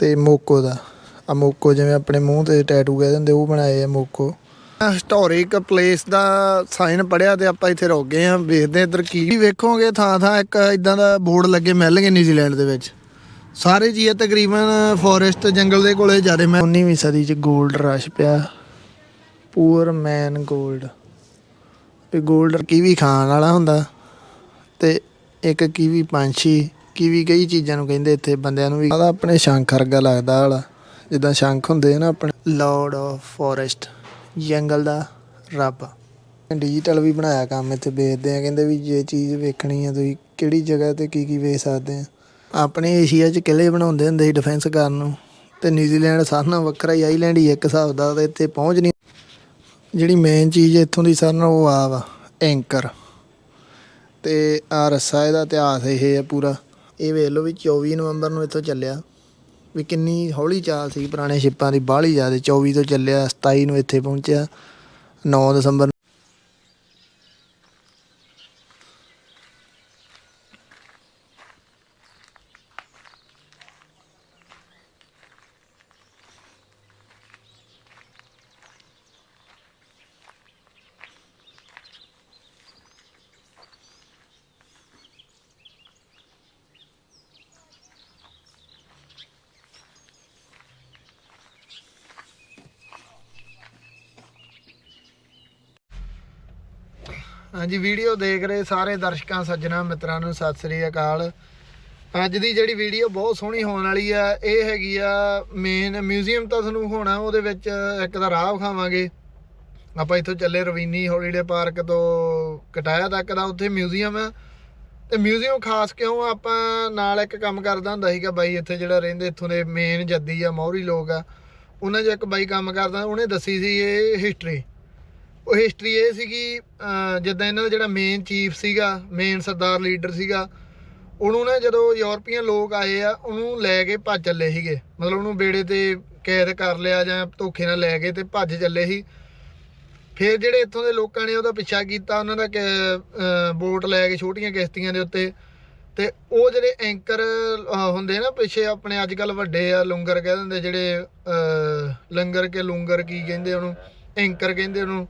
ਤੇ ਮੋਕੋ ਦਾ। ਆ ਮੋਕੋ ਜਿਵੇਂ ਆਪਣੇ ਮੂੰਹ ਤੇ ਟੈਟੂ ਕਹਿ ਦਿੰਦੇ ਉਹ ਬਣਾਏ ਆ ਮੋਕੋ। ਹਿਸਟੋਰਿਕ ਪਲੇਸ ਦਾ ਸਾਈਨ ਪੜਿਆ ਤੇ ਆਪਾਂ ਇੱਥੇ ਰੁਕ ਗਏ ਆ ਵੇਖਦੇ ਇੱਧਰ ਕੀ ਵੇਖੋਗੇ ਥਾਂ ਥਾਂ ਇੱਕ ਇਦਾਂ ਦਾ ਬੋਰਡ ਲੱਗੇ ਮਿਲਣਗੇ ਨਿਊਜ਼ੀਲੈਂਡ ਦੇ ਵਿੱਚ। ਸਾਰੇ ਜੀ ਇਹ ਤਕਰੀਬਨ ਫੋਰੈਸਟ ਜੰਗਲ ਦੇ ਕੋਲੇ ਜਾ ਮੈਂ। 19ਵੀਂ ਸਦੀ 'ਚ ਗੋਲਡ ਰਸ਼ ਪਿਆ। ਪੂਰ ਮੈਨ ਗੋਲਡ ਤੇ 골ਡ ਕੀਵੀ ਖਾਣ ਵਾਲਾ ਹੁੰਦਾ। ਤੇ ਇੱਕ ਕੀਵੀ ਪੰਛੀ। ਕੀਵੀ ਕਈ ਚੀਜ਼ਾਂ ਨੂੰ ਕਹਿੰਦੇ ਇੱਥੇ ਬੰਦਿਆਂ ਨੂੰ ਵੀ। ਆਦਾ ਆਪਣੇ ਸ਼ੰਖ ਵਰਗਾ ਲੱਗਦਾ ਵਾਲਾ। ਜਿੱਦਾਂ ਸ਼ੰਖ ਹੁੰਦੇ ਆ ਨਾ ਆਪਣੇ। ਲਾਰਡ ਆਫ ਫੋਰੈਸਟ ਜੰਗਲ ਦਾ ਰੱਬ। ਡਿਜੀਟਲ ਵੀ ਬਣਾਇਆ ਕੰਮ ਇੱਥੇ, ਵੇਚਦੇ ਆ। ਕਹਿੰਦੇ ਵੀ ਜੇ ਚੀਜ਼ ਵੇਖਣੀ ਆ ਤੁਸੀਂ, ਕਿਹੜੀ ਜਗ੍ਹਾ ਤੇ ਕੀ ਕੀ ਵੇਚ ਸਕਦੇ ਆ। ਆਪਣੇ ਏਸ਼ੀਆ 'ਚ ਕਿਲੇ ਬਣਾਉਂਦੇ ਹੁੰਦੇ ਸੀ ਡਿਫੈਂਸ ਕਰਨ ਨੂੰ। ਤੇ ਨਿਊਜ਼ੀਲੈਂਡ ਸਾਰਿਆਂ ਨਾਲੋਂ ਵੱਖਰਾ ਹੀ ਆਈਲੈਂਡ ਹੀ ਇੱਕ ਹਿਸਾਬ ਦਾ, ਤੇ ਇੱਥੇ ਪਹੁੰਚ ਨਹੀਂ। ਜਿਹੜੀ ਮੇਨ ਚੀਜ਼ ਇੱਥੋਂ ਦੀ ਸਾਰਿਆਂ ਨਾਲੋਂ ਉਹ ਆ ਵਾ ਐਂਕਰ ਤੇ ਆ ਰੱਸਾ ਇਹਦਾ ਇਤਿਹਾਸ ਇਹ ਹੈ ਪੂਰਾ। ਇਹ ਵੇਖ ਲਓ ਵੀ 24 ਨਵੰਬਰ ਨੂੰ ਇੱਥੋਂ ਚੱਲਿਆ। ਵੀ ਕਿੰਨੀ ਹੌਲੀ ਚਾਲ ਸੀ ਪੁਰਾਣੇ ਸ਼ਿਪਾਂ ਦੀ, ਬਾਹਲੀ ਜ਼ਿਆਦਾ 24 ਤੋਂ ਚੱਲਿਆ 27 ਨੂੰ ਇੱਥੇ ਪਹੁੰਚਿਆ 9 ਦਸੰਬਰ ਹਾਂਜੀ, ਵੀਡੀਓ ਦੇਖ ਰਹੇ ਸਾਰੇ ਦਰਸ਼ਕਾਂ, ਸੱਜਣਾ, ਮਿੱਤਰਾਂ ਨੂੰ ਸਤਿ ਸ੍ਰੀ ਅਕਾਲ। ਅੱਜ ਦੀ ਜਿਹੜੀ ਵੀਡੀਓ ਬਹੁਤ ਸੋਹਣੀ ਹੋਣ ਵਾਲੀ ਆ, ਇਹ ਹੈਗੀ ਆ ਮੇਨ ਮਿਊਜ਼ੀਅਮ ਤਾਂ ਤੁਹਾਨੂੰ ਹੋਣਾ, ਉਹਦੇ ਵਿੱਚ ਇੱਕ ਤਾਂ ਰਾਹ ਵਿਖਾਵਾਂਗੇ। ਆਪਾਂ ਇੱਥੋਂ ਚੱਲੇ ਰਵੀਨੀ ਹੌਲੀਡੇ ਪਾਰਕ ਤੋਂ ਕਟਾਇਆ ਤੱਕ ਦਾ, ਉੱਥੇ ਮਿਊਜ਼ੀਅਮ ਆ। ਤੇ ਮਿਊਜ਼ੀਅਮ ਖਾਸ ਕਿਉਂ ਆਪਾਂ ਨਾਲ ਇੱਕ ਕੰਮ ਕਰਦਾ ਹੁੰਦਾ ਸੀਗਾ ਬਾਈ, ਇੱਥੇ ਜਿਹੜਾ ਰਹਿੰਦੇ, ਇੱਥੋਂ ਦੇ ਮੇਨ ਜੱਦੀ ਆ ਮੌਰੀ ਲੋਕ ਆ। ਉਹਨਾਂ 'ਚ ਇੱਕ ਬਾਈ ਕੰਮ ਕਰਦਾ, ਉਹਨੇ ਦੱਸੀ ਸੀ ਇਹ ਹਿਸਟਰੀ ਉਹ ਹਿਸਟਰੀ ਇਹ ਸੀਗੀ ਜਿੱਦਾਂ ਇਹਨਾਂ ਦਾ ਜਿਹੜਾ ਮੇਨ ਚੀਫ ਸੀਗਾ ਮੇਨ ਸਰਦਾਰ ਲੀਡਰ ਸੀਗਾ, ਉਹਨੂੰ ਨਾ ਜਦੋਂ ਯੂਰਪੀਅਨ ਲੋਕ ਆਏ ਆ, ਉਹਨੂੰ ਲੈ ਕੇ ਭੱਜ ਚੱਲੇ ਸੀਗੇ। ਮਤਲਬ ਉਹਨੂੰ ਬੇੜੇ ਤੇ ਕੈਦ ਕਰ ਲਿਆ ਜਾਂ ਧੋਖੇ ਨਾਲ ਲੈ ਗਏ ਤੇ ਭੱਜ ਚੱਲੇ ਸੀ। ਫਿਰ ਜਿਹੜੇ ਇੱਥੋਂ ਦੇ ਲੋਕਾਂ ਨੇ ਉਹਦਾ ਪਿੱਛਾ ਕੀਤਾ, ਉਹਨਾਂ ਦਾ ਬੋਟ ਲੈ ਕੇ ਛੋਟੀਆਂ ਕਿਸ਼ਤੀਆਂ ਦੇ ਉੱਤੇ। ਤੇ ਉਹ ਜਿਹੜੇ ਐਂਕਰ ਹੁੰਦੇ ਨਾ ਪਿੱਛੇ ਆਪਣੇ ਅੱਜ ਕੱਲ ਵੱਡੇ ਆ, ਲੰਗਰ ਕਹਿ ਦਿੰਦੇ ਜਿਹੜੇ ਲੰਗਰ ਕੇ ਲੰਗਰ ਕੀ ਕਹਿੰਦੇ ਉਹਨੂੰ ਐਂਕਰ ਕਹਿੰਦੇ ਉਹਨੂੰ।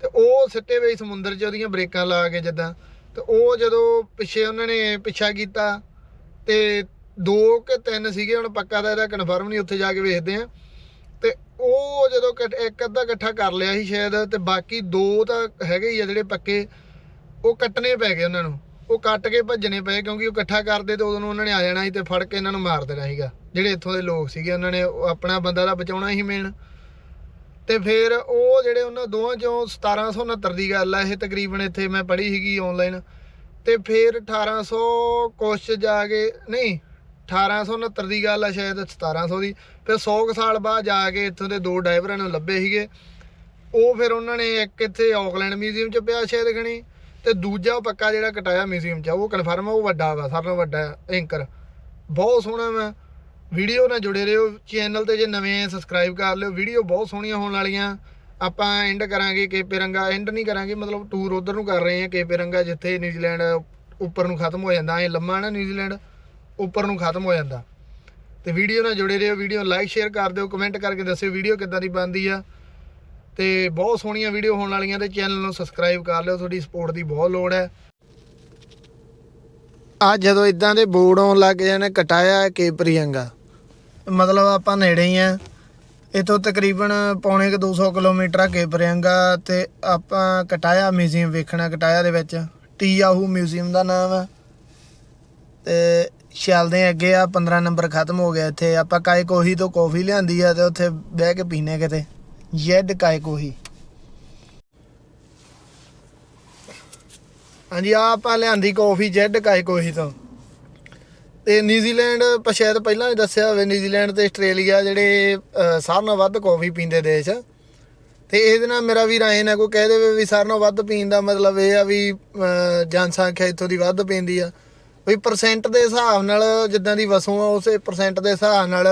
ਤੇ ਉਹ ਸਿੱਟੇ ਵੇ ਸਮੁੰਦਰ 'ਚ ਉਹਦੀਆਂ ਬ੍ਰੇਕਾਂ ਲਾ ਕੇ ਜਿੱਦਾਂ। ਤੇ ਉਹ ਜਦੋਂ ਪਿੱਛੇ ਉਹਨਾਂ ਨੇ ਪਿੱਛਾ ਕੀਤਾ ਤੇ ਦੋ ਕਿ ਤਿੰਨ ਸੀਗੇ, ਹੁਣ ਪੱਕਾ ਤਾਂ ਇਹਦਾ ਕਨਫਰਮ ਨਹੀਂ, ਉੱਥੇ ਜਾ ਕੇ ਵੇਖਦੇ ਆ ਤੇ ਉਹ ਜਦੋਂ ਕੱਟ- ਇੱਕ ਅੱਧਾ ਇਕੱਠਾ ਕਰ ਲਿਆ ਸੀ ਸ਼ਾਇਦ, ਤੇ ਬਾਕੀ ਦੋ ਤਾਂ ਹੈਗੇ ਹੀ ਆ ਜਿਹੜੇ ਪੱਕੇ। ਉਹ ਕੱਟਣੇ ਪੈ ਗਏ ਉਹਨਾਂ ਨੂੰ। ਉਹ ਕੱਟ ਕੇ ਭੱਜਣੇ ਪਏ, ਕਿਉਂਕਿ ਉਹ ਇਕੱਠਾ ਕਰਦੇ ਤੇ ਉਦੋਂ ਉਹਨਾਂ ਨੇ ਆ ਜਾਣਾ ਸੀ ਤੇ ਫੜ ਕੇ ਇਹਨਾਂ ਨੂੰ ਮਾਰ ਦੇਣਾ ਸੀਗਾ। ਜਿਹੜੇ ਇੱਥੋਂ ਦੇ ਲੋਕ ਸੀਗੇ, ਉਹਨਾਂ ਨੇ ਉਹ ਆਪਣਾ ਬੰਦਾ ਦਾ ਬਚਾਉਣਾ ਸੀ ਮੇਨ ਤੇ ਫਿਰ ਉਹ ਜਿਹੜੇ ਉਹਨਾਂ ਦੋਵਾਂ ਚੋਂ 1769 ਦੀ ਗੱਲ ਆ ਇਹ ਤਕਰੀਬਨ ਇੱਥੇ ਮੈਂ ਪੜ੍ਹੀ ਸੀਗੀ ਆਨਲਾਈਨ ਤੇ ਫਿਰ 1800 ਕੁਛ ਜਾ ਕੇ ਨਹੀਂ 1869 ਦੀ ਗੱਲ ਆ ਸ਼ਾਇਦ 1700 ਦੀ। ਫਿਰ 100 ਕੁ ਸਾਲ ਬਾਅਦ ਜਾ ਕੇ ਇੱਥੋਂ ਦੇ ਦੋ ਡਰਾਈਵਰਾਂ ਨੂੰ ਲੱਭੇ ਸੀਗੇ। ਉਹ ਫਿਰ ਉਹਨਾਂ ਨੇ ਇੱਕ ਇੱਥੇ ਆਕਲੈਂਡ ਮਿਊਜ਼ੀਅਮ 'ਚ ਪਿਆ ਸ਼ਾਇਦ ਖਣੀ ਤੇ ਦੂਜਾ ਪੱਕਾ ਜਿਹੜਾ ਕਟਾਇਆ ਮਿਊਜ਼ੀਅਮ 'ਚ ਆ, ਉਹ ਕਨਫਰਮ ਆ ਉਹ ਵੱਡਾ ਵਾ ਸਾਰਿਆਂ ਨਾਲੋਂ ਵੱਡਾ ਐਂਕਰ ਬਹੁਤ ਸੋਹਣਾ ਵਾ ਵੀਡੀਓ ਨਾਲ ਜੁੜੇ ਰਹੋ। ਚੈਨਲ ਤੇ ਜੇ ਨਵੇਂ ਆ ਸਬਸਕ੍ਰਾਈਬ ਕਰ ਲਿਓ। ਵੀਡੀਓ ਬਹੁਤ ਸੋਹਣੀਆਂ ਹੋਣ ਵਾਲੀਆਂ। ਆਪਾਂ ਐਂਡ ਕਰਾਂਗੇ ਕੇਪੇ ਰੰਗਾ। ਐਂਡ ਨਹੀਂ ਕਰਾਂਗੇ, ਮਤਲਬ ਟੂਰ ਉਧਰ ਨੂੰ ਕਰ ਰਹੇ ਹਾਂ ਕੇਪੇ ਰੰਗਾ, ਜਿੱਥੇ ਨਿਊਜ਼ੀਲੈਂਡ ਉੱਪਰ ਨੂੰ ਖਤਮ ਹੋ ਜਾਂਦਾ। ਐ ਲੰਮਾ ਨਾ ਨਿਊਜ਼ੀਲੈਂਡ, ਉੱਪਰ ਨੂੰ ਖਤਮ ਹੋ ਜਾਂਦਾ। ਤੇ ਵੀਡੀਓ ਨਾਲ ਜੁੜੇ ਰਹੋ। ਵੀਡੀਓ ਲਾਈਕ ਸ਼ੇਅਰ ਕਰ ਦਿਓ। ਕਮੈਂਟ ਕਰਕੇ ਦੱਸਿਓ ਵੀਡੀਓ ਕਿੱਦਾਂ ਦੀ ਬਣਦੀ ਆ। ਤੇ ਬਹੁਤ ਸੋਹਣੀਆਂ ਵੀਡੀਓ ਹੋਣ ਵਾਲੀਆਂ ਤੇ ਚੈਨਲ ਨੂੰ ਸਬਸਕ੍ਰਾਈਬ ਕਰ ਲਿਓ। ਤੁਹਾਡੀ ਸਪੋਰਟ ਦੀ ਬਹੁਤ ਲੋੜ ਹੈ। ਆ ਜਦੋਂ ਇਦਾਂ ਦੇ ਬੋਰਡ ਆਉਣ ਲੱਗ ਜਾਣੇ ਕਟਾਇਆ ਕੇਪਰੀਅੰਗਾ ਮਤਲਬ ਆਪਾਂ ਨੇੜੇ ਹੀ ਆ। ਇਥੋਂ ਤਕਰੀਬਨ ਪੌਣੇ ਕੁ 200 ਕਿਲੋਮੀਟਰ ਆ ਕੇਪਰੀਅੰਗਾ ਤੇ ਆਪਾਂ ਕਟਾਇਆ ਮਿਊਜ਼ੀਅਮ ਵੇਖਣਾ, ਕਟਾਇਆ ਦੇ ਵਿੱਚ। ਟੀ ਆਹੂ ਮਿਊਜ਼ੀਅਮ ਦਾ ਨਾਮ ਹੈ ਤੇ ਚੱਲਦੇ ਅੱਗੇ ਆ 15 ਨੰਬਰ ਖਤਮ ਹੋ ਗਿਆ ਇੱਥੇ। ਆਪਾਂ ਕਾਏ ਕੋਹੀ ਤੋਂ ਕੌਫੀ ਲਿਆਂਦੀ ਆ ਤੇ ਉੱਥੇ ਬਹਿ ਕੇ ਪੀਨੇ ਕਿਤੇ। ਜੈਡ ਕਾਏ ਕੋਹੀ ਹਾਂਜੀ ਆ ਆਪਾਂ ਲਿਆਂਦੀ ਕੌਫੀ ਜੈਡ ਕਾਏ ਕੋਹੀ ਤੋਂ। ਤੇ ਨਿਊਜ਼ੀਲੈਂਡ ਸ਼ਾਇਦ ਪਹਿਲਾਂ ਹੀ ਦੱਸਿਆ ਹੋਵੇ, ਨਿਊਜ਼ੀਲੈਂਡ ਤੇ ਆਸਟ੍ਰੇਲੀਆ ਜਿਹੜੇ ਸਾਰਿਆਂ ਨਾਲੋਂ ਵੱਧ ਕੌਫੀ ਪੀਂਦੇ ਦੇਸ਼ ਤੇ ਇਹਦੇ ਨਾਲ ਮੇਰਾ ਵੀ ਰਾਏ ਨਾ ਕੋਈ ਕਹਿ ਦੇਵੇ ਵੀ ਸਾਰਿਆਂ ਨਾਲੋਂ ਵੱਧ ਪੀਣ ਦਾ ਮਤਲਬ ਇਹ ਆ ਵੀ ਜਨਸੰਖਿਆ ਇੱਥੋਂ ਦੀ ਵੱਧ ਪੀਂਦੀ ਆ। ਵੀ ਪਰਸੈਂਟ ਦੇ ਹਿਸਾਬ ਨਾਲ ਜਿੱਦਾਂ ਦੀ ਵਸੋਂ ਆ, ਉਸੇ ਪਰਸੈਂਟ ਦੇ ਹਿਸਾਬ ਨਾਲ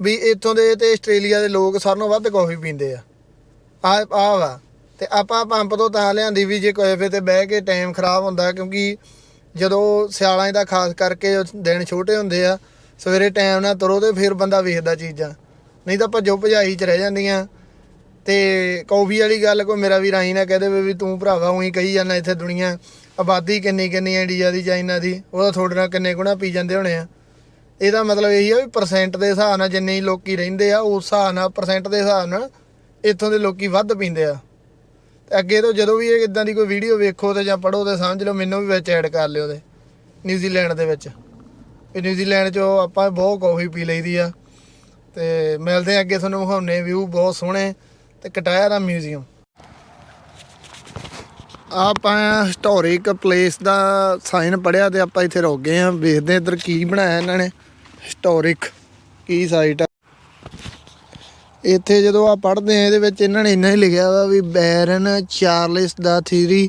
ਵੀ ਇੱਥੋਂ ਦੇ ਤੇ ਆਸਟ੍ਰੇਲੀਆ ਦੇ ਲੋਕ ਸਾਰਿਆਂ ਨਾਲੋਂ ਵੱਧ ਕੌਫੀ ਪੀਂਦੇ ਆ। ਆ ਆ ਵਾ। ਤੇ ਆਪਾਂ ਪੰਪ ਤੋਂ ਤਾਂ ਲਿਆਂਦੀ ਵੀ ਜੇ ਕੋਫੇ ਤੇ ਬਹਿ ਕੇ ਟਾਈਮ ਖਰਾਬ ਹੁੰਦਾ ਕਿਉਂਕਿ ਜਦੋਂ ਸਿਆਲਾਂ ਦਾ ਖਾਸ ਕਰਕੇ ਦਿਨ ਛੋਟੇ ਹੁੰਦੇ ਆ, ਸਵੇਰੇ ਟਾਈਮ ਨਾਲ ਤੁਰੋ ਤੇ ਫਿਰ ਬੰਦਾ ਵੇਖਦਾ ਚੀਜ਼ਾਂ। ਨਹੀਂ ਤਾਂ ਭੱਜੋ ਭਜਾਈ ਚ ਰਹਿ ਜਾਂਦੀਆਂ। ਤੇ ਕੌਫੀ ਵਾਲੀ ਗੱਲ ਕੋਈ ਮੇਰਾ ਵੀ ਰਾਈ ਨਾ ਕਹਦੇ ਵੀ ਤੂੰ ਭਰਾਵਾ ਉਹੀ ਕਹੀ ਜਾਂਦਾ ਇੱਥੇ ਦੁਨੀਆ। ਆਬਾਦੀ ਕਿੰਨੀ ਕਿੰਨੀ ਇੰਡੀਆ ਦੀ ਚਾਈਨਾ ਦੀ, ਉਹਦਾ ਤੁਹਾਡੇ ਨਾਲ ਕਿੰਨੇ ਗੁਣਾ ਪੀ ਜਾਂਦੇ ਹੋਣੇ ਆ। ਇਹਦਾ ਮਤਲਬ ਇਹੀ ਆ ਵੀ ਪਰਸੈਂਟ ਦੇ ਹਿਸਾਬ ਨਾਲ ਜਿੰਨੇ ਹੀ ਲੋਕੀ ਰਹਿੰਦੇ ਆ, ਉਸ ਹਿਸਾਬ ਨਾਲ ਪਰਸੈਂਟ ਦੇ ਹਿਸਾਬ ਨਾਲ ਇੱਥੋਂ ਦੇ ਲੋਕੀ ਵੱਧ ਪੀਂਦੇ ਆ। ਅੱਗੇ ਤੋਂ ਜਦੋਂ ਵੀ ਇਹ ਇਦਾਂ ਦੀ ਕੋਈ ਵੀਡੀਓ ਵੇਖੋ ਤੇ ਜਾਂ ਪੜੋ ਤੇ ਸਮਝ ਲਓ, ਮੈਨੂੰ ਵੀ ਵਿੱਚ ਐਡ ਕਰ ਲਿਓ ਤੇ ਨਿਊਜ਼ੀਲੈਂਡ ਦੇ ਵਿੱਚ। ਵੀ ਨਿਊਜ਼ੀਲੈਂਡ 'ਚੋਂ ਆਪਾਂ ਬਹੁਤ ਕੌਫੀ ਪੀ ਲਈਦੀ ਆ ਤੇ ਮਿਲਦੇ ਆ ਅੱਗੇ ਤੁਹਾਨੂੰ ਵਿਖਾਉਣੇ ਵਿਊ ਬਹੁਤ ਸੋਹਣੇ ਤੇ ਕਟਾਇਆ ਦਾ ਮਿਊਜ਼ੀਅਮ ਆਪਾਂ ਹਿਸਟੋਰਿਕ ਪਲੇਸ ਦਾ ਸਾਈਨ ਪੜਿਆ ਤੇ ਆਪਾਂ ਇੱਥੇ ਰੁਕ ਗਏ ਆ, ਵੇਖਦੇ ਇੱਧਰ ਕੀ ਬਣਾਇਆ ਇਹਨਾਂ ਨੇ ਹਿਸਟੋਰਿਕ ਕੀ ਸਾਈਟ ਆ। ਇੱਥੇ ਜਦੋਂ ਆ ਪੜ੍ਹਦੇ ਆ ਇਹਦੇ ਵਿੱਚ ਇਹਨਾਂ ਨੇ ਇੰਨਾ ਹੀ ਲਿਖਿਆ ਵਾ ਵੀ ਬੈਰਨ ਚਾਰਲਸ ਦਾ ਥੀਰੀ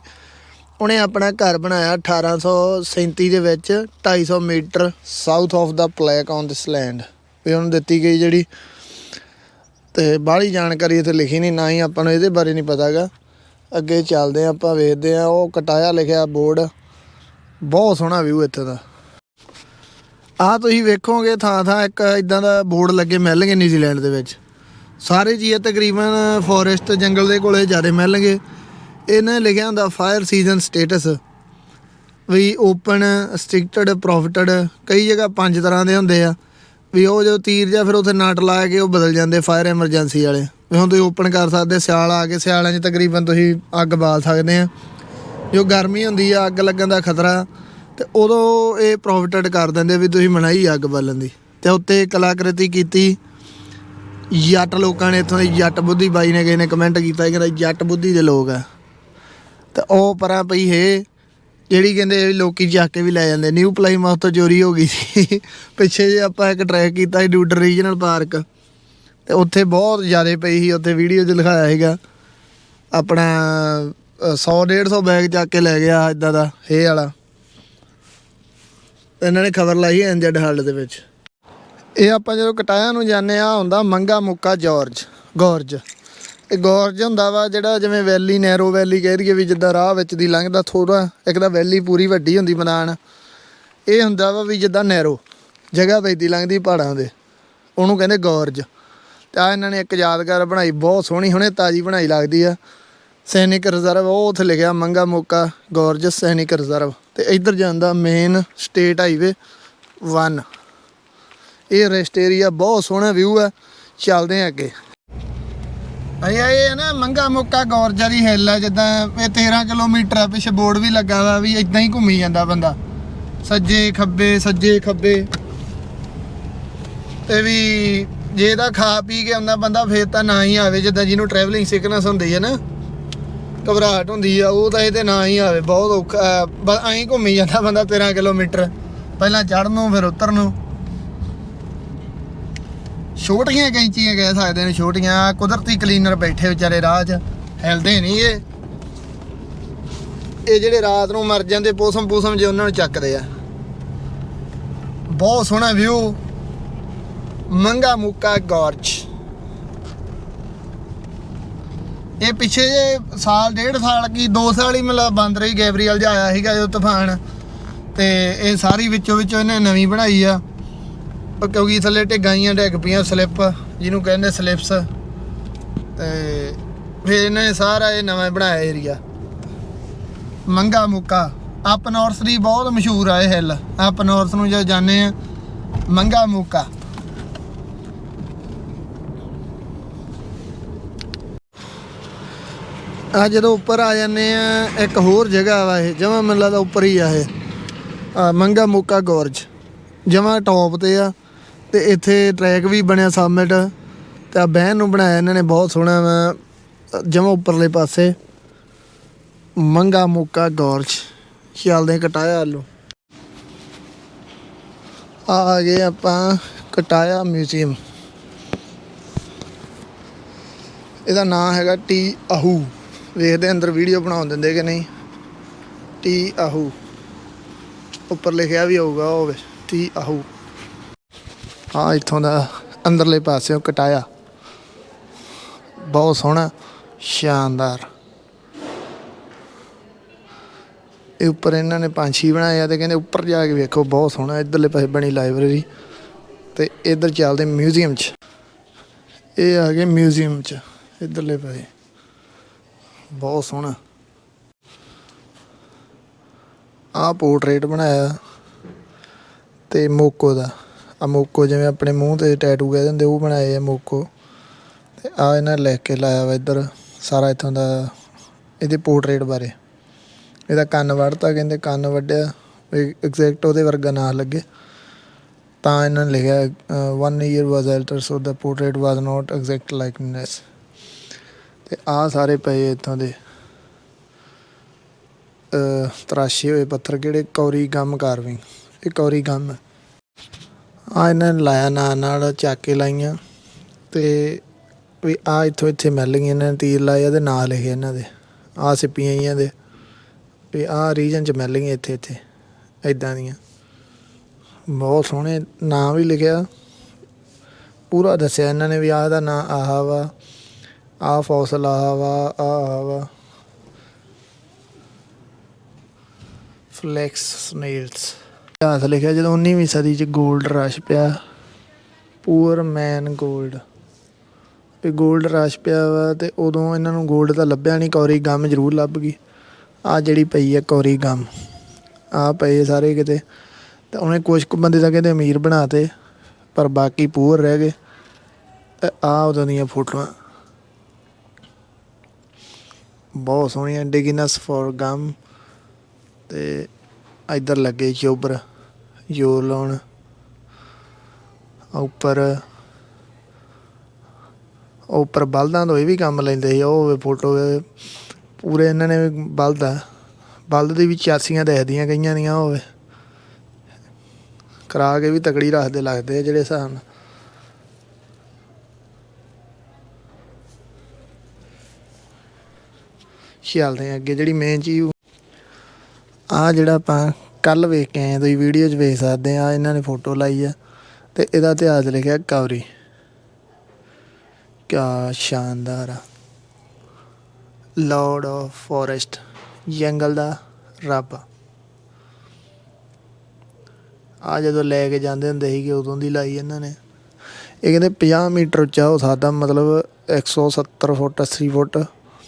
ਉਹਨੇ ਆਪਣਾ ਘਰ ਬਣਾਇਆ 1837 ਦੇ ਵਿੱਚ 250 metre south of the plaque on this land ਵੀ ਉਹਨੂੰ ਦਿੱਤੀ ਗਈ ਜਿਹੜੀ। ਤੇ ਬਾਹਲੀ ਜਾਣਕਾਰੀ ਇੱਥੇ ਲਿਖੀ ਨਹੀਂ, ਨਾ ਹੀ ਆਪਾਂ ਨੂੰ ਇਹਦੇ ਬਾਰੇ ਨਹੀਂ ਪਤਾਗਾ ਅੱਗੇ ਚੱਲਦੇ ਆ ਆਪਾਂ ਵੇਖਦੇ ਆ ਉਹ ਕਟਾਇਆ ਲਿਖਿਆ ਬੋਰਡ, ਬਹੁਤ ਸੋਹਣਾ ਵਿਊ ਇੱਥੇ ਦਾ। ਆ ਤੁਸੀਂ ਵੇਖੋਗੇ ਥਾਂ ਥਾਂ ਇੱਕ ਇਦਾਂ ਦਾ ਬੋਰਡ ਲੱਗੇ ਮਿਲਣਗੇ ਨਿਊਜ਼ੀਲੈਂਡ ਦੇ ਵਿੱਚ। ਸਾਰੇ ਜੀ ਇਹ ਤਕਰੀਬਨ ਫੋਰੈਸਟ ਜੰਗਲ ਦੇ ਕੋਲੇ ਜ਼ਿਆਦਾ ਮਿਲਣਗੇ। ਇਹਨੇ ਲਿਖਿਆ ਹੁੰਦਾ ਫਾਇਰ ਸੀਜ਼ਨ ਸਟੇਟਸ ਵੀ ਓਪਨ ਸਟ੍ਰਿਕਟਡ ਪ੍ਰੋਫਿਟਡ ਕਈ ਜਗ੍ਹਾ ਪੰਜ ਤਰ੍ਹਾਂ ਦੇ ਹੁੰਦੇ ਆ। ਵੀ ਉਹ ਜਦੋਂ ਤੀਰ ਜਾਂ ਫਿਰ ਉੱਥੇ ਨਟ ਲਾ ਕੇ ਉਹ ਬਦਲ ਜਾਂਦੇ ਫਾਇਰ ਐਮਰਜੈਂਸੀ ਵਾਲੇ। ਵੀ ਹੁਣ ਤੁਸੀਂ ਓਪਨ ਕਰ ਸਕਦੇ, ਸਿਆਲ ਆ ਕੇ ਸਿਆਲਾਂ 'ਚ ਤਕਰੀਬਨ ਤੁਸੀਂ ਅੱਗ ਬਾਲ ਸਕਦੇ ਆ। ਜੋ ਗਰਮੀ ਹੁੰਦੀ ਆ, ਅੱਗ ਲੱਗਣ ਦਾ ਖਤਰਾ, ਤੇ ਉਦੋਂ ਇਹ ਪ੍ਰੋਫਿਟਡ ਕਰ ਦਿੰਦੇ ਵੀ ਤੁਸੀਂ ਮਨਾਈ ਅੱਗ ਬਾਲਣ ਦੀ। ਤੇ ਉੱਤੇ ਕਲਾਕ੍ਰਿਤੀ ਕੀਤੀ। ਜੱਟ ਲੋਕਾਂ ਨੇ ਇੱਥੋਂ ਦੇ ਜੱਟ ਬੁੱਧੀ ਬਾਈ ਨੇ ਕਿਸੇ ਨੇ ਕਮੈਂਟ ਕੀਤਾ ਕਿ ਜੱਟ ਬੁੱਧੀ ਦੇ ਲੋਕ ਆ। ਤੇ ਉਹ ਪਰਾਂ ਪਈ ਹੈ ਜਿਹੜੀ ਕਹਿੰਦੇ ਵੀ ਲੋਕੀ ਚੱਕ ਕੇ ਵੀ ਲੈ ਜਾਂਦੇ ਨਿਊ ਪਲਾਈਮਾਊਥ ਤੋਂ ਚੋਰੀ ਹੋ ਗਈ ਸੀ। ਪਿੱਛੇ ਜੇ ਆਪਾਂ ਇੱਕ ਟਰੈਕ ਕੀਤਾ ਸੀ ਡੂਡਰ ਰੀਜਨਲ ਪਾਰਕ ਤੇ ਉੱਥੇ ਬਹੁਤ ਜ਼ਿਆਦਾ ਪਈ ਸੀ, ਉੱਥੇ ਵੀਡੀਓ 'ਚ ਲਿਖਾਇਆ ਸੀਗਾ। ਆਪਣਾ 100 150 ਬੈਗ ਚੱਕ ਕੇ ਲੈ ਗਿਆ ਇਦਾਂ ਦਾ ਹੇ ਵਾਲਾ। ਇਹਨਾਂ ਨੇ ਖਬਰ ਲਾਈ ਐਨਜੈਡ ਹਾਲ ਦੇ ਵਿੱਚ। ਇਹ ਆਪਾਂ ਜਦੋਂ ਕਟਾਇਆ ਨੂੰ ਜਾਂਦੇ ਆ ਹੁੰਦਾ ਮੰਗਾ ਮੁੱਕਾ ਜਾਰਜ, ਗੌਰਜ। ਇਹ ਗੌਰਜ ਹੁੰਦਾ ਵਾ ਜਿਹੜਾ ਜਿਵੇਂ ਵੈਲੀ, ਨੈਰੋ ਵੈਲੀ ਕਹਿ ਰਹੀਏ ਵੀ ਜਿੱਦਾਂ ਰਾਹ ਵਿੱਚ ਦੀ ਲੰਘਦਾ ਥੋੜਾ ਇੱਕ ਤਾਂ ਵੈਲੀ ਪੂਰੀ ਵੱਡੀ ਹੁੰਦੀ ਮੈਦਾਨ ਇਹ ਹੁੰਦਾ ਵਾ ਵੀ ਜਿੱਦਾਂ ਨੈਰੋ, ਜਗ੍ਹਾ ਪੈਦੀ ਲੰਘਦੀ ਪਹਾੜਾਂ ਦੇ, ਉਹਨੂੰ ਕਹਿੰਦੇ ਗੌਰਜ। ਤੇ ਆ ਇਹਨਾਂ ਨੇ ਇੱਕ ਯਾਦਗਾਰ ਬਣਾਈ, ਬਹੁਤ ਸੋਹਣੀ, ਹੁਣੇ ਤਾਜੀ ਬਣਾਈ ਲੱਗਦੀ ਆ। ਸੈਨਿਕ ਰਿਜ਼ਰਵ, ਉਹ ਉੱਥੇ ਲਿਖਿਆ, ਮੰਗਾ ਮੋਕਾ, ਗੌਰਜ ਸੈਨਿਕ ਰਿਜ਼ਰਵ। ਤੇ ਇੱਧਰ ਜਾਂਦਾ ਮੇਨ ਸਟੇਟ ਹਾਈਵੇ 1 ਇਹ ਰੈਸਟ ਏਰੀਆ ਬਹੁਤ ਸੋਹਣਾ ਵਿਊ ਹੈ। ਚੱਲਦੇ ਆ ਅੱਗੇ। ਆਈ ਆਈ ਹੈ ਨਾ ਮੰਗਾ ਮੁੱਕਾ ਗੌਰਜਾ ਦੀ ਹਿੱਲ ਆ, ਜਿੱਦਾਂ ਇਹ 13 ਕਿਲੋਮੀਟਰ ਆ, ਪਿੱਛੇ ਬੋਰਡ ਵੀ ਲੱਗਾ ਵਾ ਵੀ ਇਦਾਂ ਹੀ ਘੁੰਮੀ ਜਾਂਦਾ ਬੰਦਾ। ਸੱਜੇ ਖੱਬੇ ਸੱਜੇ ਖੱਬੇ। ਤੇ ਵੀ ਜੇ ਤਾਂ ਖਾ ਪੀ ਕੇ ਆਉਂਦਾ ਬੰਦਾ, ਫੇਰ ਤਾਂ ਨਾ ਹੀ ਆਵੇ, ਜਿੱਦਾਂ ਜਿਹਨੂੰ ਟਰੈਵਲਿੰਗ ਸਿਕਨੈਸ ਹੁੰਦੀ ਹੈ ਨਾ। ਘਬਰਾਹਟ ਹੁੰਦੀ ਆ, ਉਹ ਤਾਂ ਇਹਦੇ ਨਾ ਹੀ ਆਵੇ, ਬਹੁਤ ਔਖਾ ਬਸ ਐਂ ਘੁੰਮੀ ਜਾਂਦਾ ਬੰਦਾ 13 ਕਿਲੋਮੀਟਰ। ਪਹਿਲਾਂ ਚੜ੍ਹਨ ਨੂੰ ਫਿਰ ਉਤਰਨ। ਨੂੰ ਛੋਟੀਆਂ ਕੈਂਚੀਆਂ ਕਹਿ ਸਕਦੇ ਨੇ, ਛੋਟੀਆਂ, ਕੁਦਰਤੀ ਕਲੀਨਰ ਬੈਠੇ ਵਿਚਾਰੇ ਰਾਹ 'ਚ, ਹਿਲਦੇ ਨਹੀਂ ਇਹ। ਇਹ ਜਿਹੜੇ ਰਾਤ ਨੂੰ ਮਰ ਜਾਂਦੇ, ਪੋਸਮ ਪੋਸਮ ਜੇ ਉਹਨਾਂ ਨੂੰ ਚੱਕਦੇ ਆ। ਬਹੁਤ ਸੋਹਣਾ ਵਿਊ ਮੰਗਾ ਮੁੱਕਾ ਗੌਰਜ ਇਹ ਪਿੱਛੇ ਜੇ ਸਾਲ, ਡੇਢ ਸਾਲ ਕੀ 2 ਸਾਲ ਹੀ ਮਤਲਬ ਬੰਦ ਰਹੀ, ਗੈਬਰੀਅਲ ਜਿਹਾ ਆਇਆ ਸੀਗਾ ਜਦੋਂ ਤੂਫਾਨ। ਤੇ ਇਹ ਸਾਰੀ ਵਿੱਚੋਂ ਵਿੱਚੋਂ ਇਹਨੇ ਨਵੀਂ ਬਣਾਈ ਆ। ਕਿਉਂਕਿ ਥੱਲੇ ਢਿੱਗਾਈਆਂ ਡਿੱਗ ਪਈਆਂ ਸਲਿੱਪ, ਜਿਹਨੂੰ ਕਹਿੰਦੇ ਸਲਿਪਸ। ਤੇ ਫਿਰ ਇਹਨਾਂ ਨੇ ਸਾਰਾ ਇਹ ਨਵਾਂ ਬਣਾਇਆ ਏਰੀਆ ਮੰਗਾ ਮੁੱਕਾ। ਅਪ ਨਾਰਥ ਦੀ ਬਹੁਤ ਮਸ਼ਹੂਰ ਆ ਇਹ ਹਿੱਲ ਅਪ ਨਾਰਥ ਨੂੰ ਜੇ ਜਾਂਦੇ ਆ, ਮੰਗਾ ਮੁੱਕਾ। ਆ ਜਦੋਂ ਉੱਪਰ ਆ ਜਾਂਦੇ ਆ, ਇੱਕ ਹੋਰ ਜਗ੍ਹਾ ਵਾ ਇਹ, ਜਮਾ ਮੈਨੂੰ ਲੱਗਦਾ ਉੱਪਰ ਹੀ ਆ ਇਹ। ਮੰਗਾ ਮੁੱਕਾ ਗੋਰਜ ਜਮਾ ਟੌਪ ਤੇ ਆ। ਤੇ ਇੱਥੇ ਟਰੈਕ ਵੀ ਬਣਿਆ ਸਬਮਿਟ ਤੇ ਆ ਬਹਿਨ ਨੂੰ ਬਣਾਇਆ ਇਹਨਾਂ ਨੇ, ਬਹੁਤ ਸੋਹਣਾ ਵਾ, ਜਮਾ ਉੱਪਰਲੇ ਪਾਸੇ। ਮੰਗਾ ਮੁੱਕਾ ਖਿਆਲ ਦੇ ਕਟਾਇਆ ਆਲੂ। ਆ ਗਏ ਆਪਾਂ ਕਟਾਇਆ ਮਿਊਜ਼ੀਅਮ ਇਹਦਾ ਨਾਮ ਹੈਗਾ ਟੀ ਆਹੂ। ਵੇਖਦੇ ਅੰਦਰ ਵੀਡੀਓ ਬਣਾਉਣ ਦਿੰਦੇ ਕਿ ਨਹੀਂ। ਟੀ ਆਹੂ। ਉੱਪਰ ਲਿਖਿਆ ਵੀ ਹੋਊਗਾ ਉਹ ਟੀ ਆਹੂ। ਹਾਂ ਇੱਥੋਂ ਦਾ ਅੰਦਰਲੇ ਪਾਸਿਓਂ ਕਟਾਇਆ। ਬਹੁਤ ਸੋਹਣਾ, ਸ਼ਾਨਦਾਰ। ਇਹ ਉੱਪਰ ਇਹਨਾਂ ਨੇ ਪੰਛੀ ਬਣਾਇਆ ਆ ਤੇ ਕਹਿੰਦੇ ਉੱਪਰ ਜਾ ਕੇ ਵੇਖੋ, ਬਹੁਤ ਸੋਹਣਾ, ਇਧਰਲੇ ਪਾਸੇ ਬਣੀ ਲਾਇਬ੍ਰੇਰੀ ਤੇ ਇੱਧਰ ਚੱਲਦੇ ਮਿਊਜ਼ੀਅਮ 'ਚ। ਇਹ ਆ ਗਏ ਮਿਊਜ਼ੀਅਮ 'ਚ, ਇੱਧਰਲੇ ਪਾਸੇ। ਬਹੁਤ ਸੋਹਣਾ। ਆਹ ਪੋਰਟਰੇਟ ਬਣਾਇਆ ਤੇ ਮੋਕੋ ਦਾ। ਆ ਮੋਕੋ ਜਿਵੇਂ ਆਪਣੇ ਮੂੰਹ ਤੇ ਟੈਟੂ ਕਹਿ ਦਿੰਦੇ, ਉਹ ਬਣਾਏ ਆ ਮੋਕੋ। ਤੇ ਆ ਇਹਨਾਂ ਲਿਖ ਕੇ ਲਾਇਆ ਵਾ ਇੱਧਰ, ਸਾਰਾ ਇੱਥੋਂ ਦਾ ਇਹਦੇ ਪੋਰਟਰੇਟ ਬਾਰੇ। ਇਹਦਾ ਕੰਨ ਵੜਤਾ ਕਹਿੰਦੇ ਕੰਨ ਵੱਢਿਆ ਐਗਜ਼ੈਕਟ ਉਹਦੇ ਵਰਗਾ ਨਾ ਲੱਗੇ। ਤਾਂ ਇਹਨਾਂ ਨੇ ਲਿਖਿਆ one ear was alter so the portrait was not exact likeness ਤੇ ਆ ਸਾਰੇ ਪਏ ਇੱਥੋਂ ਦੇ। ਤਰਾਸ਼ੇ ਹੋਏ ਪੱਥਰ, ਕਿਹੜੇ? Kauri gum carving. ਇਹ ਕੌਰੀ ਗਮ। ਆ ਇਹਨਾਂ ਨੇ ਲਾਇਆ ਨਾਂ ਨਾਲ ਚੱਕ ਕੇ ਲਾਈਆਂ ਤੇ ਵੀ ਆ ਇੱਥੋਂ ਇੱਥੇ ਮਿਲ ਗਈਆਂ ਇਹਨਾਂ ਨੇ ਤੀਰ ਲਾਏ ਤੇ ਨਾਂ ਲਿਖੇ ਇਹਨਾਂ ਦੇ, ਆ ਸਿੱਪੀਆਂ ਹੀ ਦੇ, ਵੀ ਆ ਰੀਜਨ ਚ ਮਿਲ ਗਈਆਂ ਇੱਥੇ ਇੱਥੇ ਇਦਾਂ ਦੀਆਂ। ਬਹੁਤ ਸੋਹਣੇ ਨਾਂ ਵੀ ਲਿਖਿਆ। ਪੂਰਾ ਦੱਸਿਆ ਇਹਨਾਂ ਨੇ ਵੀ ਆਹ ਦਾ ਨਾਂ ਆਹ ਵਾ, ਆਹ ਫੌਸਲ ਆਹ ਵਾ, ਆਹ ਆਹ ਵਾ। Flax snails. ਇਤਿਹਾਸ ਲਿਖਿਆ, ਜਦੋਂ 19ਵੀਂ ਸਦੀ 'ਚ ਗੋਲਡ ਰਸ਼ ਪਿਆ। ਪੂਰ ਮੈਨ ਗੋਲਡ ਤੇ ਗੋਲਡ ਰਸ਼ ਪਿਆ ਵਾ ਤੇ ਉਦੋਂ ਇਹਨਾਂ ਨੂੰ ਗੋਲਡ ਤਾਂ ਲੱਭਿਆ ਨਹੀਂ ਕੌਰੀ ਗਮ ਜ਼ਰੂਰ ਲੱਭ ਗਈ। ਆ ਜਿਹੜੀ ਪਈ ਆ ਕੌਰੀ ਗਮ ਆ ਪਏ ਸਾਰੇ ਕਿਤੇ। ਤਾਂ ਉਹਨੇ ਕੁਝ ਕੁ ਬੰਦੇ ਤਾਂ ਕਹਿੰਦੇ ਅਮੀਰ ਬਣਾਤੇ ਪਰ ਬਾਕੀ ਪੂਰ ਰਹਿ ਗਏ। ਆ ਉਦੋਂ ਦੀਆਂ ਫੋਟੋਆਂ। ਬਹੁਤ ਸੋਹਣੀਆਂ ਡਿਗਨਸ ਫੋਰ ਗਮ ਤੇ ਇੱਧਰ ਲੱਗੇ ਚੋਬਰ ਜੋਰ ਲਾਉਣ। ਉੱਪਰ ਉੱਪਰ ਬਲਦਾਂ ਤੋਂ ਇਹ ਵੀ ਕੰਮ ਲੈਂਦੇ ਸੀ, ਉਹ ਫੋਟੋ ਪੂਰੇ ਇਹਨਾਂ ਨੇ ਬਲਦ ਆ। ਬਲਦ ਦੀ ਵੀ ਚਾਸੀਆਂ ਦੇਖਦੀਆਂ ਗਈਆਂ ਦੀਆਂ ਹੋਵੇ ਕਰਾ ਕੇ ਵੀ ਤਕੜੀ ਰੱਖਦੇ, ਲੱਗਦੇ ਆ ਜਿਹੜੇ ਹਿਸਾਬ ਨਾਲ। ਚੱਲਦੇ ਆ ਅੱਗੇ, ਜਿਹੜੀ ਮੇਨ ਚੀਜ਼ ਆ ਜਿਹੜਾ ਆਪਾਂ ਕੱਲ ਵੇਖ ਕੇ ਆਏ ਤੁਸੀਂ ਵੀਡੀਓ 'ਚ ਵੇਖ ਸਕਦੇ ਆ ਇਹਨਾਂ ਨੇ ਫੋਟੋ ਲਾਈ ਆ ਤੇ ਇਹਦਾ ਇਤਿਹਾਸ ਲਿਖਿਆ ਕੌਰੀ ਕਿਆ ਸ਼ਾਨਦਾਰ ਆ। ਲਾਰਡ ਆਫ ਫੋਰੈਸਟ ਜੰਗਲ ਦਾ ਰੱਬ ਆ। ਜਦੋਂ ਲੈ ਕੇ ਜਾਂਦੇ ਹੁੰਦੇ ਸੀਗੇ, ਉਦੋਂ ਦੀ ਲਾਈ ਇਹਨਾਂ ਨੇ। ਇਹ ਕਹਿੰਦੇ 50 ਮੀਟਰ ਉੱਚਾ ਹੋ ਸਕਦਾ ਮਤਲਬ 170 ਫੁੱਟ 80 ਫੁੱਟ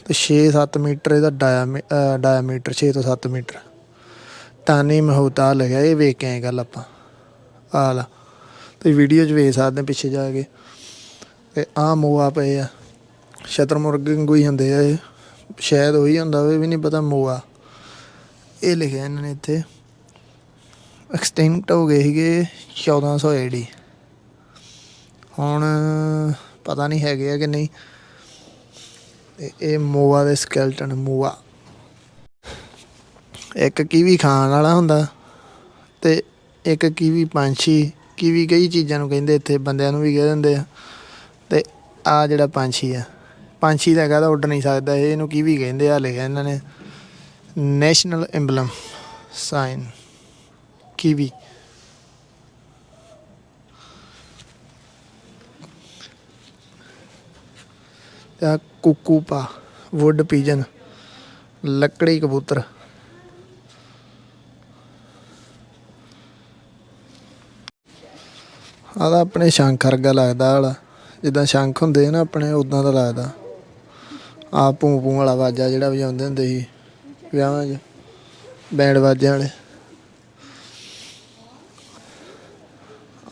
ਤੇ 6-7 ਮੀਟਰ ਇਹਦਾ ਡਾਇਆਮੀਟਰ 6 ਤੋਂ 7 ਮੀਟਰ। ਤਾਨੀ ਮਹੂਤਾ ਲਿਖਿਆ, ਇਹ ਵੇਖ ਕੇ ਆਏ ਗੱਲ ਆਪਾਂ। ਆ ਲਾ ਤੇ ਵੀਡੀਓ 'ਚ ਵੇਖ ਸਕਦੇ ਪਿੱਛੇ ਜਾ ਕੇ। ਤੇ ਆ ਮੋਆ ਪਏ ਆ। ਸ਼ਤਰਮੁਰਗ ਵਾਂਗੂ ਹੀ ਹੁੰਦੇ ਆ ਇਹ। ਸ਼ਾਇਦ ਉਹੀ ਹੁੰਦਾ ਹੋਵੇ ਵੀ ਨਹੀਂ ਪਤਾ ਮੋਆ। ਇਹ ਲਿਖਿਆ ਇਹਨਾਂ ਨੇ ਇੱਥੇ। ਐਕਸਟਿੰਕਟ ਹੋ ਗਏ ਸੀਗੇ 1400 ਏਡੀ ਹੁਣ ਪਤਾ ਨਹੀਂ ਹੈਗੇ ਆ ਕਿ ਨਹੀਂ। ਇਹ ਮੋਆ ਦੇ ਸਕੈਲਟਨ ਮੋਆ। ਇੱਕ ਕੀਵੀ ਖਾਣ ਵਾਲਾ ਹੁੰਦਾ ਤੇ ਇੱਕ ਕੀਵੀ ਪੰਛੀ, ਕੀਵੀ ਕਈ ਚੀਜ਼ਾਂ ਨੂੰ ਕਹਿੰਦੇ ਇੱਥੇ, ਬੰਦਿਆਂ ਨੂੰ ਵੀ ਕਹਿ ਦਿੰਦੇ ਆ। ਤੇ ਆ ਜਿਹੜਾ ਪੰਛੀ ਆ, ਪੰਛੀ ਦਾ ਕਹਦਾ ਉੱਡ ਨਹੀਂ ਸਕਦਾ ਇਹ ਇਹਨੂੰ ਕੀਵੀ ਕਹਿੰਦੇ ਆ ਲਿਖਿਆ ਇਹਨਾਂ ਨੇ ਨੈਸ਼ਨਲ ਐਮਬਲਮ ਸਾਈਨ, ਕੀਵੀ। ਆ ਕੁਕੂਪਾ, ਵੁੱਡ ਪੀਜਨ, ਲੱਕੜੀ ਕਬੂਤਰ। ਆਹ ਤਾਂ ਆਪਣੇ ਸ਼ੰਖ ਵਰਗਾ ਲੱਗਦਾ ਵਾਲਾ। ਜਿੱਦਾਂ ਸ਼ੰਖ ਹੁੰਦੇ ਆ ਨਾ ਆਪਣੇ ਉਦਾਂ ਦਾ ਲੱਗਦਾ। ਆ ਪੂੰ ਪੂੰ ਵਾਲਾ ਵਾਜਾ ਜਿਹੜਾ ਵਜਾਉਂਦੇ ਹੁੰਦੇ ਸੀ, ਵਿਆਹਾਂ 'ਚ, ਬੈਂਡ ਵਾਜਿਆਂ ਵਾਲੇ।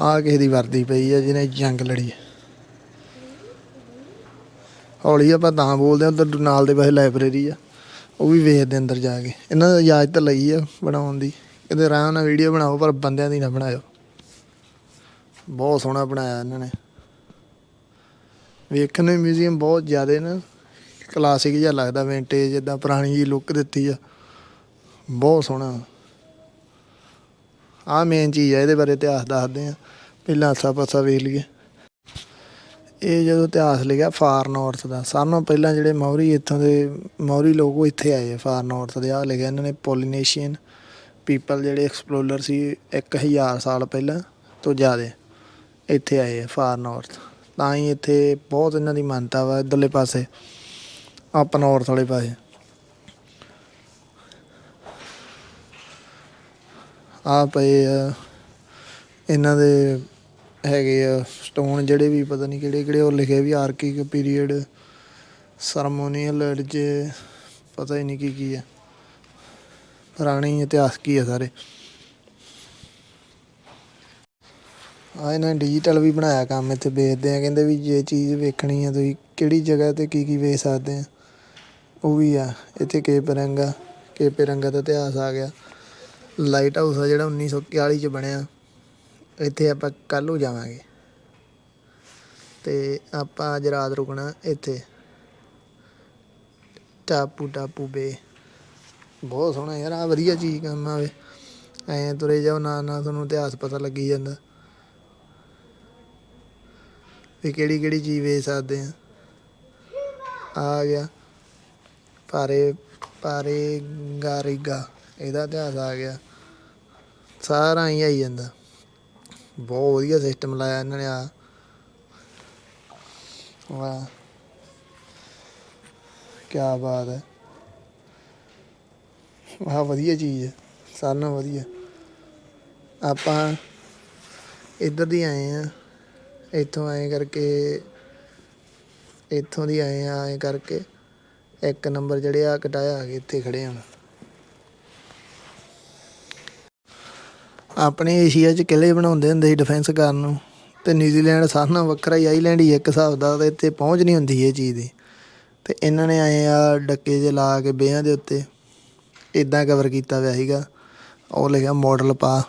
ਆ ਕਿਸੇ ਦੀ ਵਰਦੀ ਪਈ ਆ, ਜਿਹਨੇ ਜੰਗ ਲੜੀ ਹੈ ਹੌਲੀ ਆਪਾਂ ਤਾਂ ਬੋਲਦੇ ਆ, ਉਧਰ ਨਾਲ ਦੇ ਪਾਸੇ ਲਾਇਬ੍ਰੇਰੀ ਆ। ਉਹ ਵੀ ਵੇਖਦੇ ਅੰਦਰ ਜਾ ਕੇ। ਇਹਨਾਂ ਦਾ ਇਜਾਜ਼ਤ ਤਾਂ ਲਈ ਆ ਬਣਾਉਣ ਦੀ। ਕਹਿੰਦੇ ਆਰਾਮ ਨਾਲ ਵੀਡੀਓ ਬਣਾਓ, ਪਰ ਬੰਦਿਆਂ ਦੀ ਨਾ ਬਣਾਇਓ। ਬਹੁਤ ਸੋਹਣਾ ਬਣਾਇਆ ਇਹਨਾਂ ਨੇ। ਵੇਖਣ ਨੂੰ ਮਿਊਜ਼ੀਅਮ ਬਹੁਤ ਜ਼ਿਆਦਾ ਨਾ ਕਲਾਸਿਕ ਜਿਹਾ ਲੱਗਦਾ ਵਿੰਟੇਜ ਜਿੱਦਾਂ ਪੁਰਾਣੀ ਜੀ ਲੁੱਕ ਦਿੱਤੀ ਆ। ਬਹੁਤ ਸੋਹਣਾ। ਆ ਮੇਨ ਚੀਜ਼ ਆ, ਇਹਦੇ ਬਾਰੇ ਇਤਿਹਾਸ ਦੱਸਦੇ ਆ। ਪਹਿਲਾਂ ਆਸਾ ਪਾਸਾ ਵੇਖ ਲਈਏ। ਇਹ ਜਦੋਂ ਇਤਿਹਾਸ ਲਿਖਿਆ ਫਾਰ ਨਾਰਥ ਦਾ, ਸਾਰਿਆਂ ਨਾਲੋਂ ਪਹਿਲਾਂ ਜਿਹੜੇ ਮੌਰੀ ਇੱਥੋਂ ਦੇ, ਮੌਰੀ ਲੋਕ ਉਹ ਇੱਥੇ ਆਏ ਆ ਫਾਰ ਨਾਰਥ ਦੇ। ਆ ਲਿਖਿਆ ਇਹਨਾਂ ਨੇ ਪੋਲੀਨੇਸ਼ੀਅਨ ਪੀਪਲ ਜਿਹੜੇ ਐਕਸਪਲੋਰਰ ਸੀ 1000 ਸਾਲ ਪਹਿਲਾਂ ਤੋਂ ਜ਼ਿਆਦਾ। ਇੱਥੇ ਆਏ ਆ ਫਾਰ ਨਾਰਥ ਤਾਂ ਹੀ ਇੱਥੇ ਬਹੁਤ ਇਹਨਾਂ ਦੀ ਮਾਨਤਾ ਵਾ, ਇੱਧਰਲੇ ਪਾਸੇ। ਅਪ ਨਾਰਥ ਵਾਲੇ ਪਾਸੇ। ਆ ਪਏ ਆ, ਇਹਨਾਂ ਦੇ ਹੈਗੇ ਆ ਸਟੋਨ ਜਿਹੜੇ ਵੀ, ਪਤਾ ਨਹੀਂ ਕਿਹੜੇ ਕਿਹੜੇ, ਉਹ ਲਿਖੇ ਵੀ ਆਰਕਿਕ ਪੀਰੀਅਡ ਸਰਮੋਨੀਅਲ ਐਡਜ ਪਤਾ ਹੀ ਨਹੀਂ ਕੀ ਕੀ ਆ। ਪੁਰਾਣੀ ਇਤਿਹਾਸ ਕੀ ਆ ਸਾਰੇ। ਆ ਇਹਨਾਂ ਨੇ ਡਿਜੀਟਲ ਵੀ ਬਣਾਇਆ ਕੰਮ ਇੱਥੇ ਵੇਚਦੇ ਆ, ਕਹਿੰਦੇ ਵੀ ਜੇ ਚੀਜ਼ ਵੇਖਣੀ ਆ ਤੁਸੀਂ ਕਿਹੜੀ ਜਗ੍ਹਾ ਤੇ ਕੀ ਕੀ ਵੇਚ ਸਕਦੇ ਆ। ਉਹ ਵੀ ਆ, ਇੱਥੇ ਕੇਪ ਰੰਗਾ ਕੇਪੇ ਰੰਗਾ ਦਾ ਇਤਿਹਾਸ ਆ ਗਿਆ। ਲਾਈਟ ਹਾਊਸ ਆ ਜਿਹੜਾ 1941 ਚ ਬਣਿਆ। ਇੱਥੇ ਆਪਾਂ ਕੱਲ੍ਹ ਨੂੰ ਜਾਵਾਂਗੇ। ਤੇ ਆਪਾਂ ਅੱਜ ਰਾਤ ਰੁਕਣਾ ਇੱਥੇ। ਟਾਪੂ ਟਾਪੂ ਬੇ। ਬਹੁਤ ਸੋਹਣਾ ਯਾਰ ਆ ਵਧੀਆ ਚੀਜ਼ ਕੰਮ ਆਵੇ ਐਂ ਤੁਰੇ ਜਾਓ ਨਾਲ ਨਾਲ ਤੁਹਾਨੂੰ ਇਤਿਹਾਸ ਪਤਾ ਲੱਗੀ ਜਾਂਦਾ। ਵੀ ਕਿਹੜੀ ਕਿਹੜੀ ਚੀਜ਼ ਵੇਚ ਸਕਦੇ ਆ। ਆ ਗਿਆ। ਪਾਰੇ ਪਾਰੇ ਗਾਰਿਗਾ, ਇਹਦਾ ਇਤਿਹਾਸ ਆ ਗਿਆ। ਸਾਰਾ ਹੀ ਆਈ ਜਾਂਦਾ। ਬਹੁਤ ਵਧੀਆ ਸਿਸਟਮ ਲਾਇਆ ਇਹਨਾਂ ਨੇ ਆ। ਵਾਹ। ਕੀ ਬਾਤ ਹੈ। ਵਾਹ, ਵਧੀਆ ਚੀਜ਼ ਹੈ। ਸਾਰਿਆਂ ਨਾਲੋਂ ਵਧੀਆ। ਆਪਾਂ ਇੱਧਰ ਦੀ ਆਏ ਆ। ਇੱਥੋਂ ਆਏ ਕਰਕੇ, ਇੱਥੋਂ ਦੀ ਆਏ ਆ, ਆਏ ਕਰਕੇ ਇੱਕ ਨੰਬਰ ਜਿਹੜੇ ਆ ਕਟਾਇਆ ਆ ਕੇ ਇੱਥੇ ਖੜੇ ਹੁਣ। ਆਪਣੇ ਏਸ਼ੀਆ 'ਚ ਕਿਲੇ ਬਣਾਉਂਦੇ ਹੁੰਦੇ ਸੀ ਡਿਫੈਂਸ ਕਰਨ ਨੂੰ, ਤੇ ਨਿਊਜ਼ੀਲੈਂਡ ਸਾਰਿਆਂ ਨਾਲੋਂ ਵੱਖਰਾ ਹੀ ਆਈਲੈਂਡ ਹੀ ਇੱਕ ਹਿਸਾਬ ਦਾ, ਤੇ ਇੱਥੇ ਪਹੁੰਚ ਨਹੀਂ ਹੁੰਦੀ ਇਹ ਚੀਜ਼ ਦੀ। ਤੇ ਇਹਨਾਂ ਨੇ ਆਏ ਆ ਡੱਕੇ ਜੇ ਲਾ ਕੇ ਬੇਹਾਂ ਦੇ ਉੱਤੇ ਇਦਾਂ ਕਵਰ ਕੀਤਾ ਹੋਇਆ ਸੀਗਾ। ਉਹ ਲਿਖਿਆ ਮਾਡਲ ਪਾ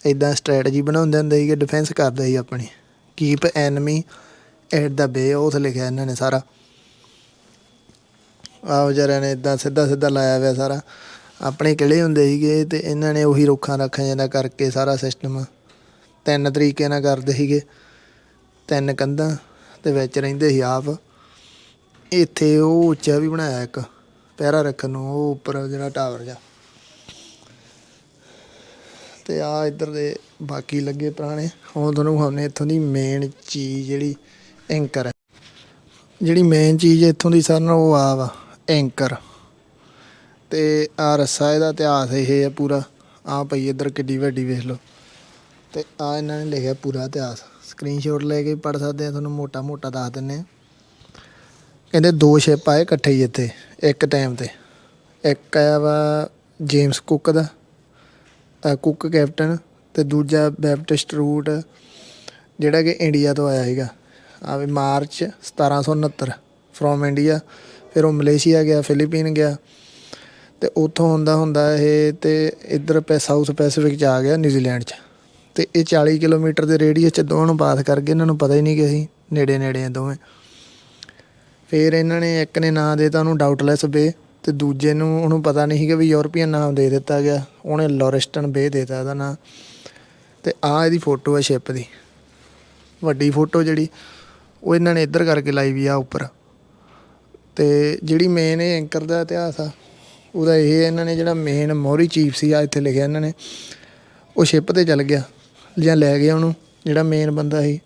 ਇਦਾਂ ਸਟ੍ਰੈਟਜੀ ਬਣਾਉਂਦੇ ਹੁੰਦੇ ਸੀਗੇ ਡਿਫੈਂਸ ਕਰਦੇ ਸੀ ਆਪਣੀ। Keep enemy at the bay ਉਹ ਲਿਖਿਆ ਇਹਨਾਂ ਨੇ ਸਾਰਾ। ਆਹ ਵਿਚਾਰਿਆਂ ਨੇ ਇਦਾਂ ਸਿੱਧਾ ਸਿੱਧਾ ਲਾਇਆ ਹੋਇਆ ਸਾਰਾ। ਆਪਣੇ ਕਿਲੇ ਹੁੰਦੇ ਸੀਗੇ ਤੇ ਇਹਨਾਂ ਨੇ ਉਹੀ ਰੁੱਖਾਂ ਰੱਖਾਂ ਜਾਂਦਾ ਕਰਕੇ ਸਾਰਾ ਸਿਸਟਮ ਤਿੰਨ ਤਰੀਕੇ ਨਾਲ ਕਰਦੇ ਸੀਗੇ। ਤਿੰਨ ਕੰਧਾਂ ਤੇ ਵਿੱਚ ਰਹਿੰਦੇ ਸੀ ਆਪ। ਇੱਥੇ ਉਹ ਉੱਚਾ ਵੀ ਬਣਾਇਆ ਇੱਕ, ਪਹਿਰਾ ਰੱਖਣ ਨੂੰ, ਉਹ ਉੱਪਰ ਜਿਹੜਾ ਟਾਵਰ ਜਾ ਤੇ ਆ ਇੱਧਰ ਦੇ ਬਾਕੀ ਲੱਗੇ ਪੁਰਾਣੇ। ਹੁਣ ਤੁਹਾਨੂੰ ਹੁਣੇ ਇੱਥੋਂ ਦੀ ਮੇਨ ਚੀਜ਼ ਜਿਹੜੀ ਐਂਕਰ ਹੈ। ਜਿਹੜੀ ਮੇਨ ਚੀਜ਼ ਇੱਥੋਂ ਦੀ ਸਰ ਉਹ ਆ ਵਾ ਐਂਕਰ ਤੇ ਆ ਰੱਸਾ ਇਹਦਾ ਇਤਿਹਾਸ ਇਹ ਆ ਪੂਰਾ। ਆ ਪਈ ਇੱਧਰ ਕਿੱਡੀ ਵੱਡੀ ਵੇਖ ਲਓ। ਤੇ ਆ ਇਹਨਾਂ ਨੇ ਲਿਖਿਆ ਪੂਰਾ ਇਤਿਹਾਸ। ਸਕਰੀਨਸ਼ਾਟ ਲੈ ਕੇ ਪੜ ਸਕਦੇ ਆ, ਤੁਹਾਨੂੰ ਮੋਟਾ ਮੋਟਾ ਦੱਸ ਦਿੰਨੇ ਆ। ਕਹਿੰਦੇ ਦੋ ਸ਼ਿਪ ਆਏ ਇਕੱਠੇ ਹੀ ਇੱਥੇ, ਇੱਕ ਟਾਈਮ ਤੇ। ਇੱਕ ਆਇਆ ਵਾ ਜੇਮਸ ਕੁੱਕ ਦਾ। ਕੁੱਕ ਕੈਪਟਨ ਤੇ ਦੂਜਾ ਬੈਪਟਿਸਟ ਰੂਟ ਜਿਹੜਾ ਕਿ ਇੰਡੀਆ ਤੋਂ ਆਇਆ ਸੀਗਾ। ਆ ਵੀ ਮਾਰਚ 1769 ਫਰੋਮ ਇੰਡੀਆ ਫਿਰ ਉਹ ਮਲੇਸ਼ੀਆ ਗਿਆ ਫਿਲੀਪੀਨ ਗਿਆ। ਤੇ ਉੱਥੋਂ ਹੁੰਦਾ ਹੁੰਦਾ ਇਹ ਤੇ ਇੱਧਰ ਪੈ ਸਾਊਥ ਪੈਸੀਫਿਕ ਚ ਆ ਗਿਆ ਨਿਊਜ਼ੀਲੈਂਡ ਚ। ਤੇ ਇਹ 40 ਕਿਲੋਮੀਟਰ ਦੇ ਰੇਡੀਅਸ ਚ ਦੋਵਾਂ ਨੂੰ ਪਾਸ ਕਰ ਗਏ ਇਹਨਾਂ ਨੂੰ ਪਤਾ ਹੀ ਨਹੀਂ ਕਿ ਅਸੀਂ ਨੇੜੇ ਨੇੜੇ ਆ ਦੋਵੇਂ। ਫਿਰ ਇਹਨਾਂ ਨੇ ਇੱਕ ਨੇ ਨਾਂ ਦੇਤਾ ਉਹਨੂੰ ਡਾਊਟਲੈਸ ਬੇ ਤੇ ਦੂਜੇ ਨੂੰ ਉਹਨੂੰ ਪਤਾ ਨਹੀਂ ਸੀਗਾ ਵੀ ਯੂਰਪੀਅਨ ਨਾਮ ਦੇ ਦਿੱਤਾ ਗਿਆ। ਉਹਨੇ ਲੋਰਿਸਟਨ ਬੇ ਦੇਤਾ ਉਹਦਾ ਨਾਂ ਤੇ ਆ ਇਹਦੀ ਫੋਟੋ ਹੈ ਸ਼ਿਪ ਦੀ। ਵੱਡੀ ਫੋਟੋ ਜਿਹੜੀ, ਉਹ ਇਹਨਾਂ ਨੇ ਇੱਧਰ ਕਰਕੇ ਲਾਈ ਵੀ ਆ ਉੱਪਰ। ਤੇ ਜਿਹੜੀ ਮੇਨ ਇਹ ਐਂਕਰ ਦਾ ਇਤਿਹਾਸ ਆ, ਉਹਦਾ ਇਹ ਇਹਨਾਂ ਨੇ ਜਿਹੜਾ ਮੇਨ ਮੋਰੀ ਚੀਫ ਸੀ ਆ ਇੱਥੇ ਲਿਖਿਆ ਇਹਨਾਂ ਨੇ। ਉਹ ਸ਼ਿਪ ਤੇ ਚੱਲ ਗਿਆ, ਜਾਂ ਲੈ ਗਿਆ ਉਹਨੂੰ, ਜਿਹੜਾ ਮੇਨ ਬੰਦਾ ਸੀ।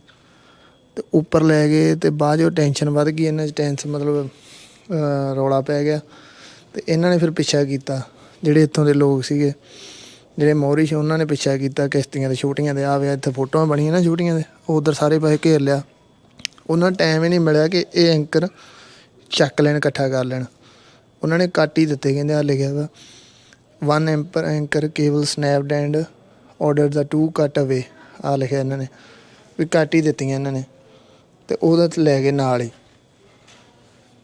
ਤੇ ਉੱਪਰ ਲੈ ਗਏ ਤੇ ਬਾਅਦ ਜੋ ਟੈਨਸ਼ਨ ਵੱਧ ਗਈ, ਇਹਨਾਂ 'ਚ ਟੈਂਸ ਮਤਲਬ ਰੌਲਾ ਪੈ ਗਿਆ। ਤੇ ਇਹਨਾਂ ਨੇ ਫਿਰ ਪਿੱਛਾ ਕੀਤਾ, ਜਿਹੜੇ ਇੱਥੋਂ ਦੇ ਲੋਕ ਸੀਗੇ, ਜਿਹੜੇ ਮੋਹਰੀ ਸੀ, ਉਹਨਾਂ ਨੇ ਪਿੱਛਾ ਕੀਤਾ ਕਿਸ਼ਤੀਆਂ ਦੇ ਛੋਟੀਆਂ ਦੇ ਆਵੇ ਇੱਥੇ ਫੋਟੋਆਂ ਬਣੀਆਂ ਨਾ ਛੋਟੀਆਂ ਦੇ ਉਹ ਉਧਰ ਸਾਰੇ ਪਾਸੇ ਘੇਰ ਲਿਆ। ਉਹਨਾਂ ਟਾਈਮ ਹੀ ਨਹੀਂ ਮਿਲਿਆ ਕਿ ਇਹ ਐਂਕਰ ਚੱਕ ਲੈਣ, ਇਕੱਠਾ ਕਰ ਲੈਣ। ਉਹਨਾਂ ਨੇ ਕੱਟ ਹੀ ਦਿੱਤੇ, ਕਹਿੰਦੇ ਆ ਲਿਖਿਆ ਵਾ one ਐਂਪਰ anchor cable snapped and order the to cut away ਆ ਲਿਖਿਆ ਇਹਨਾਂ ਨੇ, ਵੀ ਕੱਟ ਹੀ ਦਿੱਤੀਆਂ ਇਹਨਾਂ ਨੇ, ਤੇ ਉਹਦਾ ਤੇ ਲੈ ਗਏ ਨਾਲ ਹੀ।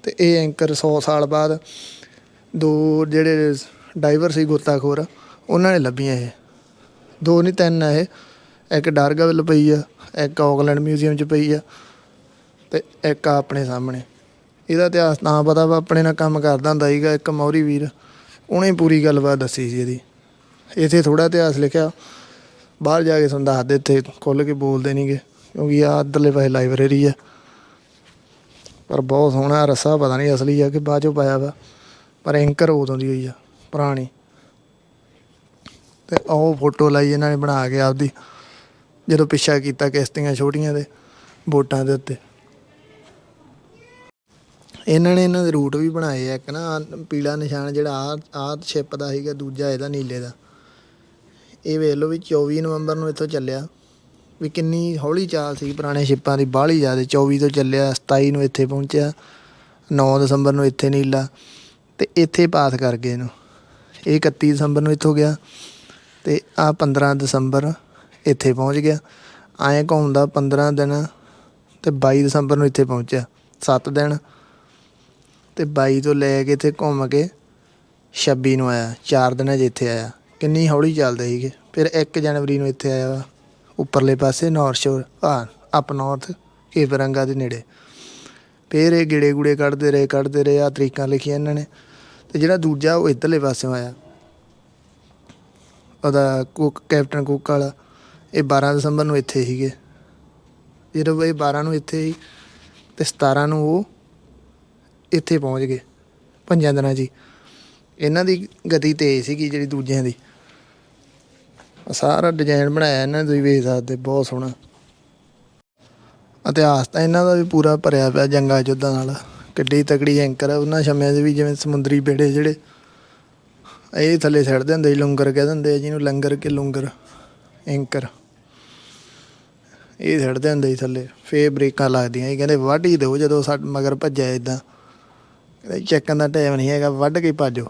ਤੇ ਇਹ ਐਂਕਰ 100 ਸਾਲ ਬਾਅਦ ਦੋ ਜਿਹੜੇ ਡਾਈਵਰ ਸੀ ਗੋਤਾਖੋਰ, ਉਹਨਾਂ ਨੇ ਲੱਭੀਆਂ ਇਹ। ਦੋ ਨਹੀਂ ਤਿੰਨ ਆ ਇਹ। ਇੱਕ ਡਾਰਗਵਿਲ ਪਈ ਆ, ਇੱਕ ਆਕਲੈਂਡ ਮਿਊਜ਼ੀਅਮ 'ਚ ਪਈ ਆ ਤੇ ਇੱਕ ਆ ਆਪਣੇ ਸਾਹਮਣੇ। ਇਹਦਾ ਇਤਿਹਾਸ ਤਾਂ ਪਤਾ ਵਾ, ਆਪਣੇ ਨਾਲ ਕੰਮ ਕਰਦਾ ਹੁੰਦਾ ਸੀਗਾ ਇੱਕ ਮੌਰੀ ਵੀਰ। ਉਹਨੇ ਪੂਰੀ ਗੱਲਬਾਤ ਦੱਸੀ ਸੀ ਇਹਦੀ। ਇੱਥੇ ਥੋੜਾ ਇਤਿਹਾਸ ਲਿਖਿਆ। ਬਾਹਰ ਜਾ ਕੇ ਤੁਹਾਨੂੰ ਦੱਸਦੇ ਇੱਥੇ ਖੁੱਲ ਕੇ ਬੋਲਦੇ ਨਹੀਂਗੇ ਕਿਉਂਕਿ ਆ ਇੱਧਰਲੇ ਪਾਸੇ ਲਾਇਬ੍ਰੇਰੀ ਆ। ਪਰ ਬਹੁਤ ਸੋਹਣਾ ਰੱਸਾ, ਪਤਾ ਨਹੀਂ ਅਸਲੀ ਆ ਕਿ ਬਾਅਦ ਚੋਂ ਪਾਇਆ ਵਾ। ਪਰ ਐਂਕਰ ਉਦੋਂ ਦੀ ਹੋਈ ਆ, ਪੁਰਾਣੀ। ਤੇ ਉਹ ਫੋਟੋ ਲਾਈ ਇਹਨਾਂ ਨੇ ਬਣਾ ਕੇ ਆਪਦੀ, ਜਦੋਂ ਪਿੱਛਾ ਕੀਤਾ ਕਿਸ਼ਤੀਆਂ ਛੋਟੀਆਂ ਦੇ ਬੋਟਾਂ ਦੇ ਉੱਤੇ। ਇਹਨਾਂ ਨੇ ਇਹਨਾਂ ਦੇ ਰੂਟ ਵੀ ਬਣਾਏ ਆ, ਇੱਕ ਨਾ ਆਹ ਪੀਲਾ ਨਿਸ਼ਾਨ ਜਿਹੜਾ ਆ ਆ ਸ਼ਿਪ ਦਾ ਸੀਗਾ, ਦੂਜਾ ਇਹਦਾ ਨੀਲੇ ਦਾ। ਇਹ ਵੇਖ ਲਓ ਵੀ 24 ਨਵੰਬਰ ਨੂੰ ਇੱਥੋਂ ਚੱਲਿਆ। ਵੀ ਕਿੰਨੀ ਹੌਲੀ ਚਾਲ ਸੀ ਪੁਰਾਣੇ ਸ਼ਿਪਾਂ ਦੀ, ਬਾਹਲੀ ਜ਼ਿਆਦਾ। 24 ਤੋਂ ਚੱਲਿਆ 27 ਨੂੰ ਇੱਥੇ ਪਹੁੰਚਿਆ 9 ਦਸੰਬਰ ਨੂੰ ਇੱਥੇ ਨੀਲਾ। ਤੇ ਇੱਥੇ ਪਾਸ ਕਰ ਗਏ ਇਹਨੂੰ। ਇਹ 31 ਦਸੰਬਰ ਨੂੰ ਇੱਥੋਂ ਗਿਆ ਤੇ ਆ 15 ਦਸੰਬਰ ਇੱਥੇ ਪਹੁੰਚ ਗਿਆ। ਐਂ ਘੁੰਮਦਾ 15 ਦਿਨ ਤੇ 22 ਦਸੰਬਰ ਨੂੰ ਇੱਥੇ ਪਹੁੰਚਿਆ 7 ਦਿਨ ਤੇ 22 ਤੋਂ ਲੈ ਕੇ ਇੱਥੇ ਘੁੰਮ ਕੇ 26 ਨੂੰ ਆਇਆ 4 ਦਿਨਾਂ 'ਚ ਇੱਥੇ ਆਇਆ। ਕਿੰਨੀ ਹੌਲੀ ਚੱਲਦੇ ਸੀਗੇ। ਫਿਰ 1 ਜਨਵਰੀ ਨੂੰ ਇੱਥੇ ਆਇਆ ਵਾ, ਉੱਪਰਲੇ ਪਾਸੇ ਨੌਰਥ ਸ਼ੋਰ ਆ ਅਪ ਨਾਰਥ ਕੇਪਰੰਗਾ ਦੇ ਨੇੜੇ। ਫਿਰ ਇਹ ਗੇੜੇ ਗੁੜੇ ਕੱਢਦੇ ਰਹੇ ਕੱਢਦੇ ਰਹੇ ਆ ਤਰੀਕਾਂ ਲਿਖੀਆਂ ਇਹਨਾਂ ਨੇ। ਤੇ ਜਿਹੜਾ ਦੂਜਾ ਉਹ ਇੱਧਰਲੇ ਪਾਸਿਓਂ ਆਇਆ। ਉਹਦਾ ਕੁੱਕ, ਕੈਪਟਨ ਕੁੱਕ ਵਾਲਾ, ਇਹ 12 ਦਸੰਬਰ ਨੂੰ ਇੱਥੇ ਸੀਗੇ। ਜਦੋਂ ਇਹ 12 ਨੂੰ ਇੱਥੇ ਸੀ ਤੇ 17 ਨੂੰ ਉਹ ਇੱਥੇ ਪਹੁੰਚ ਗਏ, ਪੰਜਾਂ ਦਿਨਾਂ 'ਚ ਹੀ। ਇਹਨਾਂ ਦੀ ਗਤੀ ਤੇਜ਼ ਸੀਗੀ ਜਿਹੜੀ ਦੂਜਿਆਂ ਦੀ। ਸਾਰਾ ਡਿਜ਼ਾਈਨ ਬਣਾਇਆ ਇਹਨਾਂ ਨੇ, ਤੁਸੀਂ ਵੇਖ ਸਕਦੇ, ਬਹੁਤ ਸੋਹਣਾ। ਇਤਿਹਾਸ ਤਾਂ ਇਹਨਾਂ ਦਾ ਵੀ ਪੂਰਾ ਭਰਿਆ ਪਿਆ ਜੰਗਾਂ ਯੁੱਧਾਂ ਨਾਲ। ਕਿੱਡੀ ਤਕੜੀ ਐਂਕਰ ਆ, ਉਹਨਾਂ ਸਮਿਆਂ ਦੇ ਵੀ ਜਿਵੇਂ ਸਮੁੰਦਰੀ ਬੇੜੇ ਜਿਹੜੇ, ਇਹ ਥੱਲੇ ਛੱਡਦੇ ਹੁੰਦੇ ਸੀ, ਲੰਗਰ ਕਹਿ ਦਿੰਦੇ ਆ ਜਿਹਨੂੰ ਲੰਗਰ ਕਿ ਲੰਗਰ ਐਂਕਰ ਇਹ ਛੱਡਦੇ ਹੁੰਦੇ ਸੀ ਥੱਲੇ, ਫੇਰ ਬ੍ਰੇਕਾਂ ਲੱਗਦੀਆਂ ਇਹ ਕਹਿੰਦੇ ਵੱਢ ਹੀ ਦਿਓ ਜਦੋਂ ਸਾਡ ਮਗਰ ਭੱਜਿਆ ਇਦਾਂ ਕਹਿੰਦੇ ਚੱਕਣ ਦਾ ਟਾਈਮ ਨਹੀਂ ਹੈਗਾ, ਵੱਢ ਕੇ ਹੀ ਭੱਜੋ।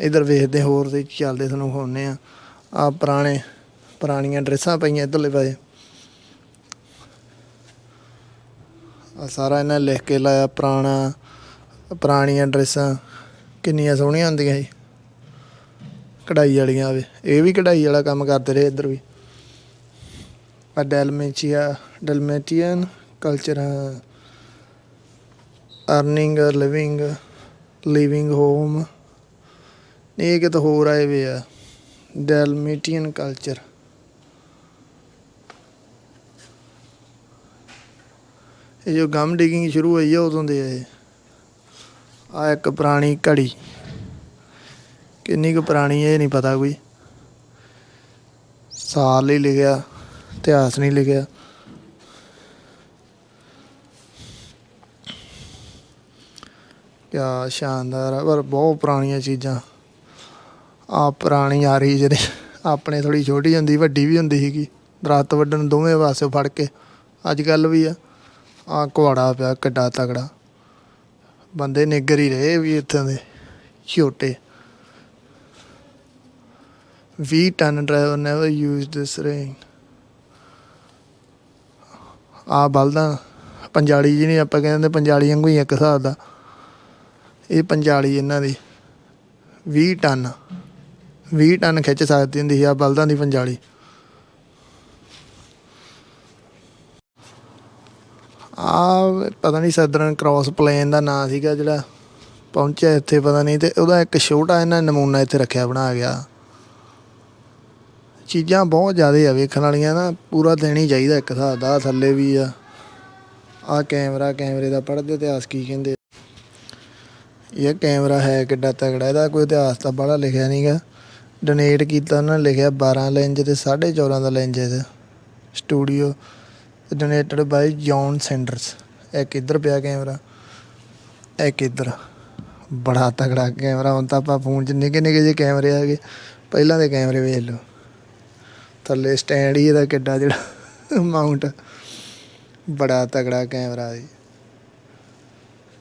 ਇਧਰ ਵੇਖਦੇ ਹੋਰ ਤੇ ਚੱਲਦੇ ਤੁਹਾਨੂੰ ਹੋਣੇ ਆ ਆ ਪੁਰਾਣੇ, ਪੁਰਾਣੀਆਂ ਡਰੈਸਾਂ ਪਈਆਂ ਇੱਧਰਲੇ ਪਾਸੇ। ਆ ਸਾਰਾ ਇਹਨਾਂ ਨੇ ਲਿਖ ਕੇ ਲਾਇਆ ਪੁਰਾਣਾ, ਪੁਰਾਣੀਆਂ ਡਰੈਸਾਂ। ਕਿੰਨੀਆਂ ਸੋਹਣੀਆਂ ਹੁੰਦੀਆਂ ਸੀ ਕਢਾਈ ਵਾਲੀਆਂ ਆਵੇ ਇਹ ਵੀ ਕਢਾਈ ਵਾਲਾ ਕੰਮ ਕਰਦੇ ਰਹੇ ਇੱਧਰ ਵੀ। ਆ Dalmatia Dalmatian culture earning living living home ਇਹ ਕਿਤੇ ਹੋਰ ਆਏ ਵੇ ਆ। ਡੈਲਮੇਟੀਅਨ ਕਲਚਰ ਇਹ ਜੋ ਗਮ ਡਿਗਿੰਗ ਸ਼ੁਰੂ ਹੋਈ ਆ, ਉਦੋਂ ਦੇ ਆ ਇਹ। ਆ ਇੱਕ ਪੁਰਾਣੀ ਘੜੀ। ਕਿੰਨੀ ਕੁ ਪੁਰਾਣੀ ਇਹ ਨਹੀਂ ਪਤਾ ਕੋਈ। ਸਾਲ ਨਹੀਂ ਲਿਖਿਆ, ਇਤਿਹਾਸ ਨਹੀਂ ਲਿਖਿਆ। ਕਿਆ ਸ਼ਾਨਦਾਰ ਆ, ਪਰ ਬਹੁਤ ਪੁਰਾਣੀਆਂ ਚੀਜ਼ਾਂ। ਆ ਪੁਰਾਣੀ ਆ ਰਹੀ ਜਿਹੜੇ ਆਪਣੇ ਥੋੜੀ ਛੋਟੀ ਹੁੰਦੀ, ਵੱਡੀ ਵੀ ਹੁੰਦੀ ਸੀਗੀ। ਦਰਖਤ ਵੱਢਣ ਦੋਵੇਂ ਪਾਸੇ ਫੜ ਕੇ। ਅੱਜ ਕੱਲ ਵੀ ਆ। ਆ ਕੁਹਾੜਾ ਪਿਆ, ਕਿੱਡਾ ਤਗੜਾ ਬੰਦੇ ਨਿੱਗਰ ਹੀ ਰਹੇ ਵੀ ਇੱਥੇ ਦੇ ਛੋਟੇ 20 ton driver never use this rein ਆ ਬਲਦਾਂ, ਪੰਜਾਲੀ ਜੀ ਆਪਾਂ ਕਹਿੰਦੇ, ਪੰਜਾਲੀ ਵਾਂਗੂ ਹੀ ਇੱਕ ਹਿਸਾਬ ਦਾ। ਇਹ ਪੰਜਾਲੀ ਇਹਨਾਂ ਦੀ 20 ਟਨ। 20 ਟਨ ਖਿੱਚ ਸਕਦੀ ਹੁੰਦੀ ਸੀ ਆ ਬਲਦਾਂ ਦੀ ਪੰਜਾਲੀ। ਆ ਪਤਾ ਨਹੀਂ ਸਦਰਨ ਕ੍ਰਾਸ ਪਲੇਨ ਦਾ ਨਾਂ ਸੀਗਾ ਜਿਹੜਾ ਪਹੁੰਚਿਆ ਇੱਥੇ, ਪਤਾ ਨਹੀਂ ਤੇ ਉਹਦਾ ਇੱਕ ਛੋਟਾ ਇਹਨਾਂ ਨਮੂਨਾ ਇੱਥੇ ਰੱਖਿਆ, ਬਣਾ ਗਿਆ ਚੀਜ਼ਾਂ ਬਹੁਤ ਜ਼ਿਆਦਾ ਆ ਵੇਖਣ ਵਾਲੀਆਂ ਨਾ, ਪੂਰਾ ਦੇਣ ਹੀ ਚਾਹੀਦਾ ਇੱਕ ਹਿਸਾਬ ਦਾ ਥੱਲੇ ਵੀ ਆ। ਆ ਕੈਮਰਾ ਕੈਮਰੇ ਦਾ ਪੜ੍ਹਦੇ ਇਤਿਹਾਸ ਕੀ ਕਹਿੰਦੇ ਇਹ ਕੈਮਰਾ ਹੈ ਕਿੱਡਾ ਤਗੜਾ ਇਹਦਾ ਕੋਈ ਇਤਿਹਾਸ ਤਾਂ ਬੜਾ ਲਿਖਿਆ ਨਹੀਂਗਾ ਡੋਨੇਟ ਕੀਤਾ, ਉਹਨਾਂ ਨੇ ਲਿਖਿਆ 12 ਲੈਂਜ ਤੇ 14.5 ਦਾ ਲੈਂਜ ਹੈ studio donated by John Sanders ਇੱਕ ਇੱਧਰ ਪਿਆ ਕੈਮਰਾ ਇੱਕ ਇੱਧਰ ਬੜਾ ਤਗੜਾ ਕੈਮਰਾ ਹੁਣ ਤਾਂ ਆਪਾਂ ਫੋਨ 'ਚ ਨਿੱਕੇ ਨਿੱਕੇ ਜਿਹੇ ਕੈਮਰੇ ਆ ਗਏ ਪਹਿਲਾਂ ਦੇ ਕੈਮਰੇ ਵੇਖ ਲਓ ਥੱਲੇ ਸਟੈਂਡ ਹੀ ਇਹਦਾ ਕਿੱਡਾ ਜਿਹੜਾ ਮਾਊਂਟ ਬੜਾ ਤਗੜਾ ਕੈਮਰਾ ਜੀ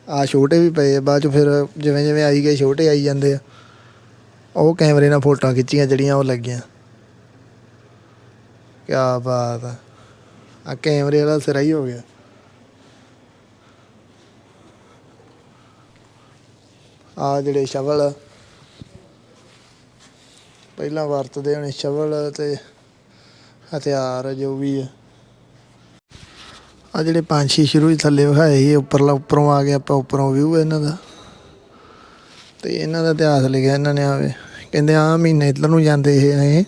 ਆ ਛੋਟੇ ਵੀ ਪਏ ਬਾਅਦ ਚ ਫਿਰ ਜਿਵੇਂ ਜਿਵੇਂ ਆਈ ਗਏ ਛੋਟੇ ਆਈ ਜਾਂਦੇ ਆ ਉਹ ਕੈਮਰੇ ਨਾਲ ਫੋਟੋਆਂ ਖਿੱਚੀਆਂ ਜਿਹੜੀਆਂ ਉਹ ਲੱਗੀਆਂ ਕੀ ਬਾਤ ਆ ਆ ਕੈਮਰੇ ਵਾਲਾ ਸਿਰਾ ਹੀ ਹੋ ਗਿਆ। ਆ ਜਿਹੜੇ ਸ਼ਵਲ। ਪਹਿਲਾਂ ਵਰਤਦੇ ਹੋਣੇ ਸ਼ਵਲ ਤੇ ਹਥਿਆਰ ਜੋ ਵੀ ਆ। ਆ ਜਿਹੜੇ ਪੰਛੀ ਸ਼ੁਰੂ ਹੀ ਥੱਲੇ ਵਿਖਾਏ ਸੀ, ਉੱਪਰਲਾ ਉੱਪਰੋਂ ਆ ਗਿਆ, ਆਪਾਂ ਉੱਪਰੋਂ ਵਿਊ ਇਹਨਾਂ ਦਾ। ਤੇ ਇਹਨਾਂ ਦਾ ਇਤਿਹਾਸ ਲਿਖਿਆ ਇਹਨਾਂ ਨੇ ਆਵੇ। ਕਹਿੰਦੇ ਆ ਮਹੀਨੇ ਇੱਧਰ ਨੂੰ ਜਾਂਦੇ ਇਹ ਆਏ,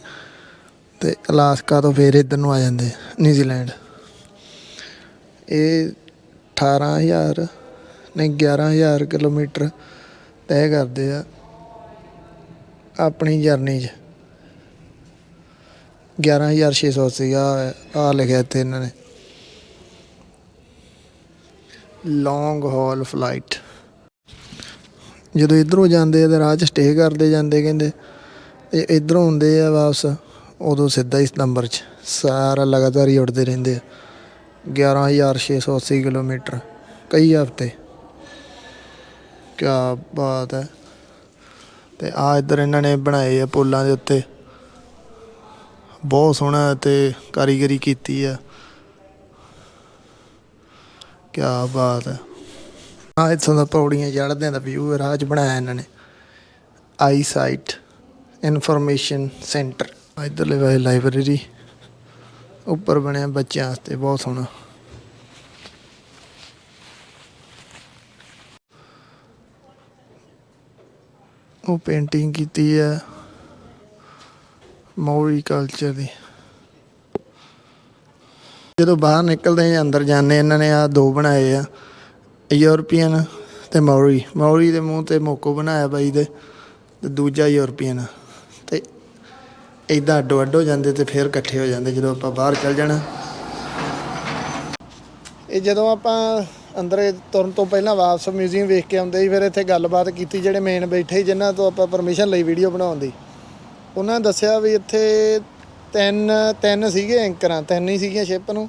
ਤੇ ਅਲਾਸਕਾ ਤੋਂ ਫੇਰ ਇੱਧਰ ਨੂੰ ਆ ਜਾਂਦੇ, ਨਿਊਜ਼ੀਲੈਂਡ। ਇਹ 18000 ਨਹੀਂ 11000 ਕਿਲੋਮੀਟਰ ਤੈਅ ਕਰਦੇ ਆ ਆਪਣੀ ਜਰਨੀ 'ਚ। 11600 ਸੀਗਾ ਆ ਲਿਖਿਆ ਇੱਥੇ ਇਹਨਾਂ ਨੇ। ਲੌਂਗ ਹਾਲ ਫਲਾਈਟ ਜਦੋਂ ਇਧਰੋਂ ਜਾਂਦੇ ਆ ਤੇ ਰਾਹ 'ਚ ਸਟੇ ਕਰਦੇ ਜਾਂਦੇ ਕਹਿੰਦੇ, ਤੇ ਇਧਰੋਂ ਹੁੰਦੇ ਆ ਵਾਪਸ, ਉਦੋਂ ਸਿੱਧਾ ਹੀ ਸਤੰਬਰ 'ਚ, ਸਾਰਾ ਲਗਾਤਾਰ ਹੀ ਉੱਡਦੇ ਰਹਿੰਦੇ ਆ। 11680 ਕਿਲੋਮੀਟਰ, ਕਈ ਹਫ਼ਤੇ। ਕੀ ਬਾਤ ਹੈ। ਤੇ ਆ ਇੱਧਰ ਇਹਨਾਂ ਨੇ ਬਣਾਏ ਆ ਪੁੱਲਾਂ ਦੇ ਉੱਤੇ। ਬਹੁਤ ਸੋਹਣਾ ਤੇ ਕਾਰੀਗਰੀ ਕੀਤੀ ਆ। ਕੀ ਬਾਤ ਹੈ। ਆ ਇੱਥੋਂ ਦਾ ਪੌੜੀਆਂ ਚੜ੍ਹਦਿਆਂ ਦਾ ਵਿਊ ਰਾਜ ਬਣਾਇਆ ਇਹਨਾਂ ਨੇ। ਆਈ ਸਾਈਟ ਇਨਫੋਰਮੇਸ਼ਨ ਸੈਂਟਰ ਇਧਰਲੇ ਵਾਲੇ ਲਾਇਬ੍ਰੇਰੀ ਉੱਪਰ ਬਣਿਆ ਬੱਚਿਆਂ ਵਾਸਤੇ, ਬਹੁਤ ਸੋਹਣਾ। ਉਹ ਪੇਂਟਿੰਗ ਕੀਤੀ ਹੈ, ਮੌਰੀ ਕਲਚਰ ਦੀ। ਜਦੋਂ ਬਾਹਰ ਨਿਕਲਦੇ ਹਾਂ, ਅੰਦਰ ਜਾਂਦੇ ਇਹਨਾਂ ਨੇ ਆ ਦੋ ਬਣਾਏ ਆ ਯੂਰਪੀਅਨ ਤੇ ਮੌਰੀ। ਮੌਰੀ ਦੇ ਮੂੰਹ ਤੇ ਮੋਕੋ ਬਣਾਇਆ ਬਾਈ ਦੇ, ਤੇ ਦੂਜਾ ਯੂਰਪੀਅਨ ਇਦਾਂ ਅੱਡੋ ਅੱਡ ਹੋ ਜਾਂਦੇ ਤੇ ਫਿਰ ਇਕੱਠੇ ਹੋ ਜਾਂਦੇ ਜਦੋਂ ਆਪਾਂ ਬਾਹਰ ਚੱਲ ਜਾਣਾ। ਇਹ ਜਦੋਂ ਆਪਾਂ ਅੰਦਰ ਤੁਰਨ ਤੋਂ ਪਹਿਲਾਂ ਵਾਪਸ ਮਿਊਜ਼ੀਅਮ ਵੇਖ ਕੇ ਆਉਂਦੇ ਸੀ, ਫਿਰ ਇੱਥੇ ਗੱਲਬਾਤ ਕੀਤੀ ਜਿਹੜੇ ਮੇਨ ਬੈਠੇ ਸੀ, ਜਿਨ੍ਹਾਂ ਤੋਂ ਆਪਾਂ ਪਰਮਿਸ਼ਨ ਲਈ ਵੀਡੀਓ ਬਣਾਉਣ ਦੀ। ਉਹਨਾਂ ਨੇ ਦੱਸਿਆ ਵੀ ਇੱਥੇ ਤਿੰਨ ਤਿੰਨ ਸੀਗੇ ਐਂਕਰਾਂ ਤਿੰਨ ਹੀ ਸੀਗੀਆਂ ਸ਼ਿਪ ਨੂੰ,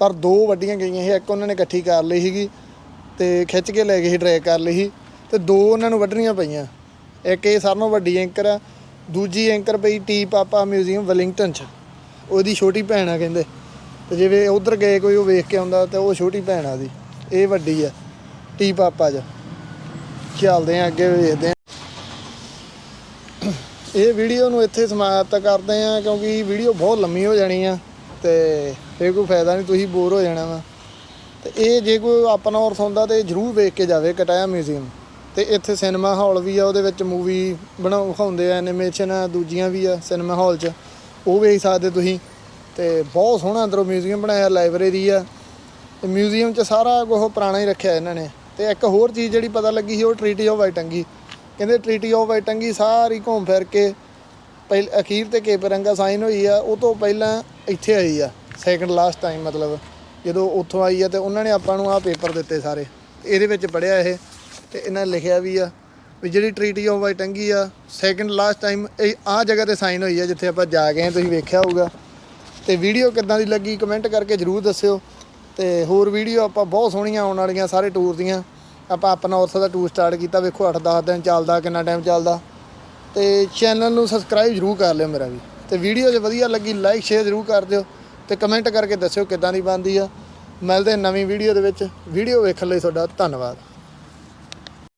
ਪਰ ਦੋ ਵੱਡੀਆਂ ਗਈਆਂ ਸੀ, ਇੱਕ ਉਹਨਾਂ ਨੇ ਇਕੱਠੀ ਕਰ ਲਈ ਸੀਗੀ ਤੇ ਖਿੱਚ ਕੇ ਲੈ ਗਏ ਸੀ ਡਰੈਗ ਕਰ ਲਈ ਸੀ ਤੇ ਦੋ ਉਹਨਾਂ ਨੂੰ ਵੱਢਣੀਆਂ ਪਈਆਂ। ਇੱਕ ਇਹ ਸਾਰਿਆਂ ਨਾਲੋਂ ਵੱਡੀ ਐਂਕਰ ਆ ਦੂਜੀ ਐਂਕਰ ਪਈ ਟੀ ਪਾਪਾ ਮਿਊਜ਼ੀਅਮ ਵੈਲਿੰਗਟਨ 'ਚ। ਉਹਦੀ ਛੋਟੀ ਭੈਣ ਆ ਕਹਿੰਦੇ। ਤੇ ਜਿਵੇਂ ਉਧਰ ਗਏ ਕੋਈ ਉਹ ਵੇਖ ਕੇ ਆਉਂਦਾ ਤੇ ਉਹ ਛੋਟੀ ਭੈਣ ਆ ਦੀ ਇਹ ਵੱਡੀ ਆ, ਟੀ ਪਾਪਾ 'ਚ। ਚੱਲਦੇ ਆ, ਅੱਗੇ ਵੇਖਦੇ ਆ। ਇਹ ਵੀਡੀਓ ਨੂੰ ਇੱਥੇ ਸਮਾਪਤ ਕਰਦੇ ਆ, ਕਿਉਂਕਿ ਵੀਡੀਓ ਬਹੁਤ ਲੰਮੀ ਹੋ ਜਾਣੀ ਆ ਤੇ ਫੇਰ ਕੋਈ ਫਾਇਦਾ ਨਹੀਂ, ਤੁਸੀਂ ਬੋਰ ਹੋ ਜਾਣਾ ਵਾ। ਤੇ ਇਹ ਜੇ ਕੋਈ ਆਪਣਾ ਔਰ ਸੁਣਦਾ ਤੇ ਜਰੂਰ ਵੇਖ ਕੇ ਜਾਵੇ ਕਟਾਇਆ ਮਿਊਜ਼ੀਅਮ ਤੇ ਇੱਥੇ ਸਿਨੇਮਾ ਹਾਲ ਵੀ ਆ, ਉਹਦੇ ਵਿੱਚ ਮੂਵੀ ਬਣਾ, ਵਿਖਾਉਂਦੇ ਆ ਐਨੀਮੇਸ਼ਨ ਆ, ਦੂਜੀਆਂ ਵੀ ਆ ਸਿਨੇਮਾ ਹਾਲ 'ਚ। ਉਹ ਵੇਖ ਸਕਦੇ ਤੁਸੀਂ। ਤੇ ਬਹੁਤ ਸੋਹਣਾ ਅੰਦਰੋਂ ਮਿਊਜ਼ੀਅਮ ਬਣਾਇਆ ਲਾਇਬ੍ਰੇਰੀ ਆ। ਤੇ ਮਿਊਜ਼ੀਅਮ 'ਚ ਸਾਰਾ ਕੁਝ ਪੁਰਾਣਾ ਹੀ ਰੱਖਿਆ ਇਹਨਾਂ ਨੇ। ਤੇ ਇੱਕ ਹੋਰ ਚੀਜ਼ ਜਿਹੜੀ ਪਤਾ ਲੱਗੀ ਸੀ, ਉਹ ਟ੍ਰੀਟੀ ਆਫ ਵਾਈਟੰਗੀ ਕਹਿੰਦੇ ਟ੍ਰੀਟੀ ਆਫ ਵਾਈਟੰਗੀ ਸਾਰੀ ਘੁੰਮ ਫਿਰ ਕੇ ਪਹਿਲ, ਅਖੀਰ ਤੇ ਕੇਪਰੰਗਾ ਸਾਈਨ ਹੋਈ ਆ, ਉਹ ਤੋਂ ਪਹਿਲਾਂ ਇੱਥੇ ਆਈ ਆ। ਸੈਕੰਡ ਲਾਸਟ ਟਾਈਮ ਮਤਲਬ। ਜਦੋਂ ਉੱਥੋਂ ਆਈ ਆ ਤੇ ਉਹਨਾਂ ਨੇ ਆਪਾਂ ਨੂੰ ਆਹ ਪੇਪਰ ਦਿੱਤੇ ਸਾਰੇ। ਇਹਦੇ ਵਿੱਚ ਪੜਿਆ ਇਹ। ਤੇ ਇਹਨਾਂ ਨੇ ਲਿਖਿਆ ਵੀ ਆ ਵੀ ਜਿਹੜੀ ਟ੍ਰੀਟੀ ਆਫ ਵਾਈਟੰਗੀ ਆ ਸੈਕਿੰਡ ਲਾਸਟ ਟਾਈਮ ਇਹ ਆ ਜਗ੍ਹਾ ਤੇ ਸਾਈਨ ਹੋਈ ਆ ਜਿੱਥੇ ਆਪਾਂ ਜਾ ਗਏ ਤੁਸੀਂ ਵੇਖਿਆ ਹੋਊਗਾ। ਤੇ ਵੀਡੀਓ ਕਿੱਦਾਂ ਦੀ ਲੱਗੀ ਕਮੈਂਟ ਕਰਕੇ ਜਰੂਰ ਦੱਸਿਓ। ਤੇ ਹੋਰ ਵੀਡੀਓ ਆਪਾਂ ਬਹੁਤ ਸੋਹਣੀਆਂ ਆਉਣ ਵਾਲੀਆਂ ਸਾਰੇ ਟੂਰ ਦੀਆਂ। ਆਪਾਂ ਆਪਣਾ ਉੱਥੇ ਦਾ ਟੂਰ ਸਟਾਰਟ ਕੀਤਾ, ਵੇਖੋ 8-10 ਦਿਨ ਚੱਲਦਾ, ਕਿੰਨਾ ਟਾਈਮ ਚੱਲਦਾ। ਤੇ ਚੈਨਲ ਨੂੰ ਸਬਸਕ੍ਰਾਈਬ ਜਰੂਰ ਕਰ ਲਿਓ ਮੇਰਾ ਵੀ। ਤੇ ਵੀਡੀਓ ਜੇ ਵਧੀਆ ਲੱਗੀ ਲਾਈਕ ਸ਼ੇਅਰ ਜਰੂਰ ਕਰ ਦਿਓ। ਤੇ ਕਮੈਂਟ ਕਰਕੇ ਦੱਸਿਓ ਕਿੱਦਾਂ ਦੀ ਬਣਦੀ ਆ। ਮਿਲਦੇ ਨਵੀਂ ਵੀਡੀਓ ਦੇ ਵਿੱਚ। ਵੀਡੀਓ ਵੇਖਣ ਲਈ ਤੁਹਾਡਾ ਧੰਨਵਾਦ।